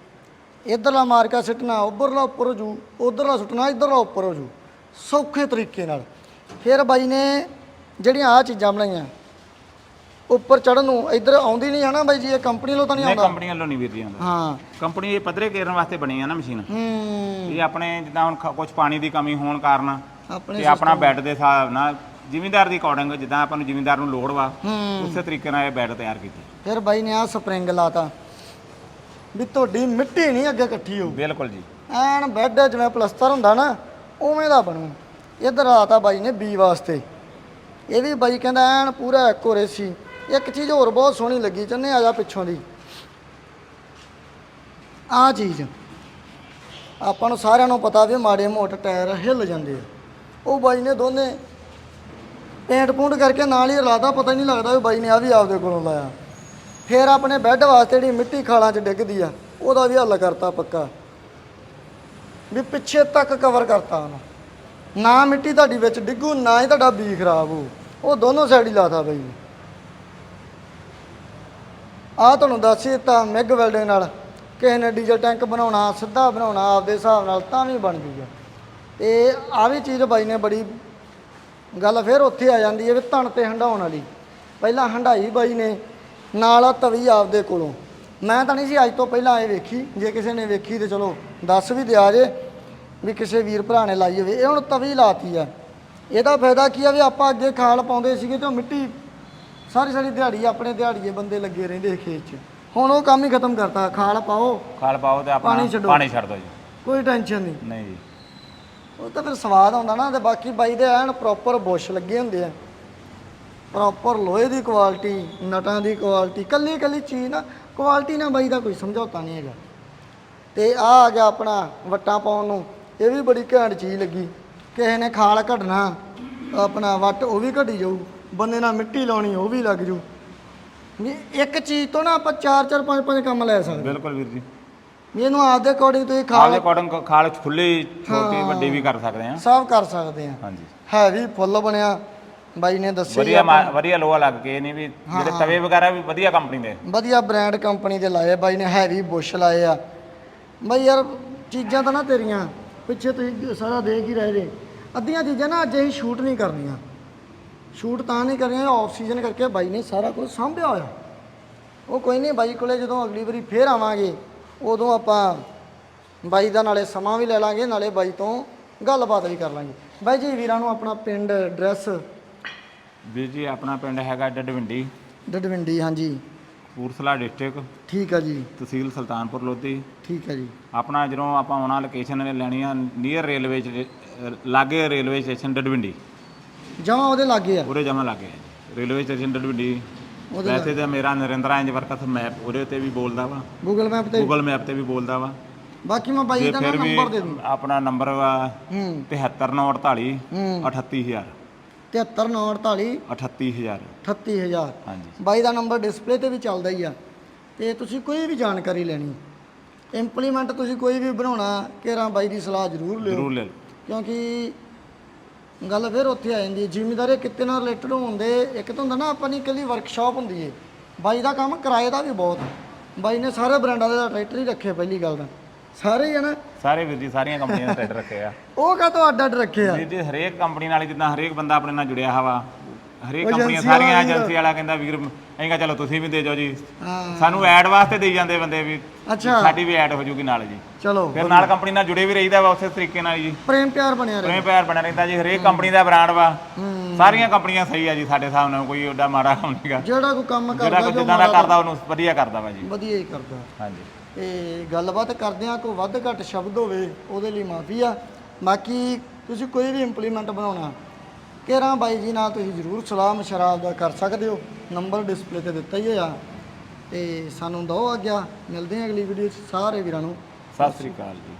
ਇਧਰਲਾ ਮਾਰਕਾ ਸਿੱਟਣਾ ਉੱਪਰਲਾ ਉੱਪਰ ਹੋ ਜੂ ਉਧਰਲਾ ਸੁੱਟਣਾ, ਇਧਰਲਾ ਉੱਪਰ ਹੋ ਜੂ ਸੌਖੇ ਤਰੀਕੇ ਨਾਲ। ਫਿਰ ਬਾਈ ਨੇ ਜਿਹੜੀਆਂ ਆ ਚੀਜ਼ਾਂ ਬਣਾਈਆਂ ਉੱਪਰ ਚੜਨ ਨੂੰ ਇੱਧਰ ਆਉਂਦੀ ਨਹੀਂ ਹਨਾ ਬਾਈ ਜੀ ਇਹ ਕੰਪਨੀ ਵੱਲੋਂ ਤਾਂ ਨਹੀਂ ਨਹੀਂ ਆਉਂਦਾ? ਕੰਪਨੀ ਵੱਲੋਂ ਨਹੀਂ ਵੀਰ ਜੀ ਆਉਂਦਾ। ਹਾਂ। ਕੰਪਨੀ ਇਹ ਪੱਧਰੇ ਕੇਰਨ ਵਾਸਤੇ ਬਣੀ ਆ ਨਾ ਮਸ਼ੀਨ। ਹੂੰ। ਇਹ ਆਪਣੇ ਜਿੱਦਾਂ ਹੁਣ ਕੁਝ ਪਾਣੀ ਦੀ ਕਮੀ ਹੋਣ ਕਾਰਨ ਆਪਣੇ ਤੇ ਆਪਣਾ ਬੈੱਡ ਦੇ ਹਿਸਾਬ ਨਾਲ ਜ਼ਿਮੀਂਦਾਰ ਦੀ ਅਕੋਰਡਿੰਗ ਜਿੱਦਾਂ ਆਪਾਂ ਨੂੰ ਜ਼ਿਮੀਂਦਾਰ ਨੂੰ ਲੋੜ ਵਾ ਹੂੰ। ਉਸੇ ਤਰੀਕੇ ਨਾਲ ਇਹ ਬੈੱਡ ਤਿਆਰ ਕੀਤੀ। ਫਿਰ ਬਾਈ ਨੇ ਆ ਸਪਰਿੰਗ ਲਾਤਾ। ਵੀ ਤੁਹਾਡੀ ਮਿੱਟੀ ਨਹੀਂ ਅੱਗੇ ਇਕੱਠੀ ਹੋ। ਬਿਲਕੁਲ ਜੀ। ਐਨ ਬੈੱਡ ਜਿਵੇਂ ਪਲਸਤਰ ਹੁੰਦਾ ਨਾ ਉਵੇਂ ਦਾ ਬਣੂ। ਇਧਰ ਆਤਾ ਬਾਈ ਨੇ ਬੀ ਵਾਸਤੇ। ਇਹ ਵੀ ਬਾਈ ਕਹਿੰਦਾ ਐਨ ਪੂਰਾ ਐਕੋਰੇ ਸੀ ਇੱਕ ਚੀਜ਼ ਹੋਰ ਬਹੁਤ ਸੋਹਣੀ ਲੱਗੀ, ਚੰਨੇ ਆ ਜਾ ਪਿੱਛੋਂ ਦੀ। ਆ ਚੀਜ਼, ਆਪਾਂ ਨੂੰ ਸਾਰਿਆਂ ਨੂੰ ਪਤਾ ਵੀ ਮਾੜੇ ਮੋਟੇ ਟਾਇਰ ਹਿੱਲ ਜਾਂਦੇ ਆ। ਉਹ ਬਾਈ ਨੇ ਦੋਨੇ ਪੇਂਟ ਪੂੰਟ ਕਰਕੇ ਨਾਲ ਹੀ ਰਲਾਦਾ ਪਤਾ ਨਹੀਂ ਲੱਗਦਾ ਵੀ ਬਾਈ ਨੇ ਆ ਵੀ ਆਪਦੇ ਕੋਲੋਂ ਲਾਇਆ। ਫਿਰ ਆਪਣੇ ਬੈੱਡ ਵਾਸਤੇ ਜਿਹੜੀ ਮਿੱਟੀ ਖਾਲਾਂ 'ਚ ਡਿੱਗਦੀ ਆ, ਉਹਦਾ ਵੀ ਹੱਲ ਕਰਤਾ ਪੱਕਾ। ਵੀ ਪਿੱਛੇ ਤੱਕ ਕਵਰ ਕਰਤਾ ਉਹਨੂੰ। ਨਾ ਮਿੱਟੀ ਤੁਹਾਡੀ ਵਿੱਚ ਡਿੱਗੂ, ਨਾ ਹੀ ਤੁਹਾਡਾ ਬੀ ਖਰਾਬ ਹੋ ਉਹ ਦੋਨੋਂ ਸਾਈਡ ਹੀ ਲਾਤਾ ਬਾਈ ਆ ਤੁਹਾਨੂੰ ਦੱਸ ਹੀ ਦਿੱਤਾ ਮਿਗ ਵੈਲਡਿੰਗ ਨਾਲ। ਕਿਸੇ ਨੇ ਡੀਜ਼ਲ ਟੈਂਕ ਬਣਾਉਣਾ, ਸਿੱਧਾ ਬਣਾਉਣਾ, ਆਪਦੇ ਹਿਸਾਬ ਨਾਲ ਤਾਂ ਵੀ ਬਣ ਜੂਗਾ ਤੇ ਆ ਵੀ ਚੀਜ਼ ਬਾਈ ਨੇ ਬੜੀ ਗੱਲ ਫਿਰ ਉੱਥੇ ਆ ਜਾਂਦੀ ਹੈ ਵੀ ਧਣ ਤੇ ਹੰਡਾਉਣ ਵਾਲੀ। ਪਹਿਲਾਂ ਹੰਡਾਈ ਬਾਈ ਨੇ, ਨਾਲ ਆ ਤਵੀ ਆਪਦੇ ਕੋਲੋਂ। ਮੈਂ ਤਾਂ ਨਹੀਂ ਸੀ ਅੱਜ ਤੋਂ ਪਹਿਲਾਂ ਇਹ ਵੇਖੀ, ਜੇ ਕਿਸੇ ਨੇ ਵੇਖੀ ਤੇ ਚਲੋ ਦੱਸ ਵੀ ਦਿਆ ਜੇ ਵੀ ਕਿਸੇ ਵੀਰ ਭਰਾ ਨੇ ਲਾਈ ਹੋਵੇ। ਇਹ ਹੁਣ ਤਵੀ ਲਾਤੀ ਆ। ਇਹਦਾ ਫਾਇਦਾ ਕੀ ਆ ਵੀ ਆਪਾਂ ਅੱਗੇ ਖਾਲ ਪਾਉਂਦੇ ਸੀਗੇ ਤੇ ਉਹ ਮਿੱਟੀ ਸਾਰੀ ਸਾਰੀ ਦਿਹਾੜੀ ਆਪਣੇ ਦਿਹਾੜੀਏ ਬੰਦੇ ਲੱਗੇ ਰਹਿੰਦੇ ਸੀ ਖੇਤ 'ਚ। ਹੁਣ ਉਹ ਕੰਮ ਹੀ ਖਤਮ ਕਰਤਾ ਖਾਲ ਪਾਓ। ਖਾਲ ਪਾਓ ਤੇ ਆਪਣਾ ਪਾਣੀ ਛੱਡੋ। ਪਾਣੀ ਛੱਡ ਦਿਓ ਜੀ। ਕੋਈ ਟੈਨਸ਼ਨ ਨਹੀਂ। ਨਹੀਂ ਜੀ। ਉਹ ਤਾਂ ਫਿਰ ਸਵਾਦ ਆਉਂਦਾ ਨਾ ਤੇ ਬਾਕੀ ਬਾਈ ਦੇ ਐਨ ਪ੍ਰੋਪਰ ਬੁਸ਼ ਲੱਗੇ ਹੁੰਦੇ ਆ। ਪ੍ਰੋਪਰ ਲੋਹੇ ਦੀ ਕੁਆਲਿਟੀ ਨਟਾਂ ਦੀ ਕੁਆਲਿਟੀ ਕੱਲੀ ਕੱਲੀ ਚੀਜ਼ ਨਾ ਕੁਆਲਿਟੀ ਨਾਲ ਬਾਈ ਦਾ ਕੋਈ ਸਮਝੌਤਾ ਨਹੀਂ ਹੈਗਾ। ਤੇ ਆ ਆ ਗਿਆ ਆਪਣਾ ਵੱਟਾਂ ਪਾਉਣ ਨੂੰ ਇਹ ਵੀ ਬੜੀ ਘੈਂਟ ਚੀਜ਼ ਲੱਗੀ। ਕਿਸੇ ਨੇ ਖਾਲ ਘਟਣਾ ਆਪਣਾ ਵੱਟ ਉਹ ਵੀ ਘਟੀ ਜਾਊ। ਬੰਦੇ ਨਾਲ ਮਿੱਟੀ ਲਾਉਣੀ ਉਹ ਵੀ ਲੱਗ ਜੂ। ਵੀ ਇੱਕ ਚੀਜ਼ ਤੋਂ ਨਾ ਆਪਾਂ ਚਾਰ ਚਾਰ ਪੰਜ ਪੰਜ ਕੰਮ ਲੈ ਸਕਦੇ। ਬਿਲਕੁਲ ਵੀਰ ਜੀ। ਵੀ ਇਹਨੂੰ ਆਪਦੇ ਅਕੋਰਡਿੰਗ ਤੁਸੀਂ ਖਾਲ ਖਾਲ ਅਕੋਰਡਿੰਗ ਖਾਲ ਖੁੱਲੀ ਛੋਟੀ। ਵੱਡੀ ਵੀ ਕਰ ਸਕਦੇ ਆ ਸਭ ਕਰ ਸਕਦੇ ਆ ਹਾਂਜੀ। ਹੈਵੀ ਫੁੱਲ ਬਣਿਆ। ਬਾਈ ਨੇ ਦੱਸਿਆ ਵਧੀਆ ਮਾ- ਵਧੀਆ ਲੋਹਾ ਲੱਗ ਕੇ ਨਹੀਂ ਵੀ ਜਿਹੜੇ ਤਵੇ ਵਗੈਰਾ ਵੀ ਵਧੀਆ ਕੰਪਨੀ ਦੇ। ਵਧੀਆ ਬ੍ਰਾਂਡ ਕੰਪਨੀ ਦੇ ਲਾਏ ਆ, ਬਾਈ ਨੇ ਹੈਵੀ ਬੁਸ਼ ਲਾਏ ਆ। ਬਾਈ ਯਾਰ ਚੀਜ਼ਾਂ ਤਾਂ ਨਾ ਤੇਰੀਆਂ। ਪਿੱਛੇ ਤੁਸੀਂ ਸਾਰਾ ਦੇਖ ਹੀ ਰਹੇ ਜੇ। ਅੱਧੀਆਂ ਚੀਜ਼ਾਂ ਨਾ ਅੱਜ ਅਸੀਂ ਸ਼ੂਟ ਨਹੀਂ ਕਰਨੀਆਂ। ਸ਼ੂਟ ਤਾਂ ਨਹੀਂ ਕਰਨੀਆਂ ਆਫ ਸੀਜ਼ਨ ਕਰਕੇ ਬਾਈ ਨੇ ਸਾਰਾ ਕੁਝ ਸਾਂਭਿਆ ਹੋਇਆ। ਉਹ ਕੋਈ ਨਹੀਂ ਬਾਈ ਕੋਲੇ ਜਦੋਂ ਅਗਲੀ ਵਾਰੀ ਫੇਰ ਆਵਾਂਗੇ ਉਦੋਂ ਆਪਾਂ ਬਾਈ ਦਾ ਨਾਲੇ ਸਮਾਂ ਵੀ ਲੈ ਲਾਂਗੇ ਨਾਲੇ ਬਾਈ ਤੋਂ ਗੱਲਬਾਤ ਵੀ ਕਰ ਲਾਂਗੇ। ਬਾਈ ਜੀ ਵੀਰਾਂ ਨੂੰ ਆਪਣਾ ਪਿੰਡ ਐਡਰੈਸ? ਵੀਰ ਜੀ ਆਪਣਾ ਪਿੰਡ ਹੈਗਾ ਡਡਵਿੰਡੀ। ਡਡਵਿੰਡੀ ਹਾਂਜੀ। ਕਪੂਰਥਲਾ ਡਿਸਟ੍ਰਿਕਟ। ਠੀਕ ਆ ਜੀ। ਤਹਿਸੀਲ ਸੁਲਤਾਨਪੁਰ ਲੋਧੀ। ਠੀਕ ਆ ਜੀ। ਆਪਣਾ ਜਦੋਂ ਆਪਾਂ ਆਉਣਾ ਲੋਕੇਸ਼ਨ ਲੈਣੀ ਆ ਨੀਅਰ ਰੇਲਵੇ ਚ ਲਾਗੇ ਰੇਲਵੇ ਸਟੇਸ਼ਨ ਡਡਵਿੰਡੀ। ਜਮਾ ਉਹਦੇ ਲਾਗੇ ਆ। ਉਰੇ ਜਮਾ ਲਾਗੇ। ਰੇਲਵੇ ਸਟੇਸ਼ਨ ਡਡਵਿੰਡੀ ਉਹਦੇ ਵੈਸੇ ਤਾਂ ਮੇਰਾ ਨਰਿੰਦਰਾ ਇੰਜ ਵਰਕਸ ਮੈਪ ਉਹਦੇ ਤੇ ਵੀ ਬੋਲਦਾ ਵਾ। ਗੂਗਲ ਮੈਪ ਤੇ ਗੂਗਲ ਮੈਪ ਤੇ ਵੀ ਬੋਲਦਾ ਵਾ। ਬਾਕੀ ਮੈਂ ਬਾਈ ਦਾ ਨਾ ਫਿਰ ਵੀ ਨੰਬਰ ਦੇ ਦੂੰ। ਆਪਣਾ ਨੰਬਰ ਵਾ ਹੂੰ। 73948 ਹੂੰ। 38000 7348 38000 38000 ਹਾਂਜੀ। ਬਾਈ ਦਾ ਨੰਬਰ ਡਿਸਪਲੇ ਤੇ ਵੀ ਚੱਲਦਾ ਹੀ ਆ। ਤੇ ਤੁਸੀਂ ਕੋਈ ਵੀ ਜਾਣਕਾਰੀ ਲੈਣੀ। ਇੰਪਲੀਮੈਂਟ ਤੁਸੀਂ ਕੋਈ ਵੀ ਬਣਾਉਣਾ ਘੇਰਾ ਬਾਈ ਦੀ ਸਲਾਹ ਜ਼ਰੂਰ ਲਿਓ। ਜ਼ਰੂਰ ਲੈ ਲਓ। ਕਿਉਂਕਿ ਗੱਲ ਫਿਰ ਉੱਥੇ ਆ ਜਾਂਦੀ ਹੈ। ਜ਼ਿਮੀਦਾਰੇ ਕਿਤੇ ਨਾਲ ਰਿਲੇਟਡ ਹੁੰਦੇ ਇੱਕ ਤਾਂ ਹੁੰਦਾ ਨਾ ਆਪਾਂ ਨਹੀਂ ਇਕੱਲੀ ਵਰਕਸ਼ਾਪ ਹੁੰਦੀ ਏ। ਬਾਈ ਦਾ ਕੰਮ ਕਿਰਾਏ ਦਾ ਵੀ ਬਹੁਤ। ਬਾਈ ਨੇ ਸਾਰੇ ਬ੍ਰਾਂਡਾਂ ਦੇ ਟਰੈਕਟਰ ਹੀ ਰੱਖੇ ਪਹਿਲੀ ਗੱਲ ਤਾਂ। ਸਾਰੇ ਹੀ ਆ ਨਾ। ਸਾਰੇ ਵੀਰ ਜੀ ਸਾਰੀਆਂ ਕੰਪਨੀਆਂ ਦੇ ਟਰੈਕਟਰ ਰੱਖੇ ਆ। ਉਹ ਕਾ ਤੋਂ ਅੱਡ ਅੱਡ ਰੱਖੇ ਆ? ਵੀਰ ਜੀ ਹਰੇਕ ਕੰਪਨੀ ਨਾਲ ਹੀ ਜਿੱਦਾਂ ਹਰੇਕ ਬੰਦਾ ਆਪਣੇ ਨਾਲ ਜੁੜਿਆ ਹਵਾ ਹਰੇਕ ਕੰਪਨੀਆਂ ਏਜੰਸੀ ਵਾਲਾ ਸਾਰੀਆਂ। ਏਜੰਸੀ ਵਾਲਾ ਕਹਿੰਦਾ ਵੀਰ ਅਸੀਂ ਕਹਾ ਚਲੋ ਤੁਸੀਂ ਵੀ ਦੇ ਜਾਓ ਜੀ। ਹਾਂ। ਸਾਨੂੰ ਐਡ ਵਾਸਤੇ ਦੇਈ ਜਾਂਦੇ ਬੰਦੇ ਵੀ ਅੱਛਾ। ਸਾਡੀ ਵੀ ਐਡ ਹੋ ਜੂਗੀ ਨਾਲ ਜੀ। ਚਲੋ ਫਿਰ ਨਾਲ ਕੰਪਨੀ ਨਾਲ ਜੁੜੇ ਵੀ ਰਹੀਦਾ ਵਾ ਉਸੇ ਤਰੀਕੇ ਨਾਲ ਜੀ। ਪ੍ਰੇਮ ਪਿਆਰ ਬਣਿਆ ਰਹੇ। ਪ੍ਰੇਮ ਪਿਆਰ ਬਣਿਆ ਰਹਿੰਦਾ ਜੀ ਹਰੇਕ ਕੰਪਨੀ ਦਾ ਬ੍ਰਾਂਡ ਵਾ। ਸਾਰੀਆਂ ਕੰਪਨੀਆਂ ਸਹੀ ਆ ਜੀ ਸਾਡੇ ਹਿਸਾਬ ਨਾਲ ਕੋਈ ਓਡਾ ਮਾੜਾ ਕੰਮ ਨਹੀਂਗਾ ਜਿਹੜਾ ਕੋਈ ਕੰਮ ਜਿਹੜਾ ਕਰਦਾ ਕੋਈ ਜੋ ਜਿੱਦਾਂ ਦਾ ਕਰਦਾ ਉਹਨੂੰ ਵਧੀਆ ਕਰਦਾ ਵਾ ਜੀ। ਵਧੀਆ ਹੀ ਕਰਦਾ। ਹਾਂਜੀ। ਤੇ ਗੱਲਬਾਤ ਕਰਦੇ ਆ ਕੋਈ ਵੱਧ ਘੱਟ ਸ਼ਬਦ ਹੋਵੇ ਉਹਦੇ ਲਈ ਮਾਫੀ ਆ। ਬਾਕੀ ਤੁਸੀਂ ਕੋਈ ਵੀ ਇੰਪਲੀਮੈਂਟ ਬਣਾਉਣਾ ਕੇਰਾਂ ਬਾਈ ਜੀ ਨਾਲ ਤੁਸੀਂ ਜ਼ਰੂਰ ਸਲਾਹ ਮਸ਼ਵਰਾ ਦਾ ਕਰ ਸਕਦੇ ਹੋ। ਨੰਬਰ ਡਿਸਪਲੇ ਤੇ ਦਿੱਤਾ ਹੀ ਹੋਇਆ। ਤੇ ਸਾਨੂੰ ਦੋ ਆਗਿਆ। ਮਿਲਦੇ ਹਾਂ ਅਗਲੀ ਵੀਡੀਓ 'ਚ। ਸਾਰੇ ਵੀਰਾਂ ਨੂੰ। ਸਤਿ ਸ੍ਰੀ ਅਕਾਲ ਜੀ।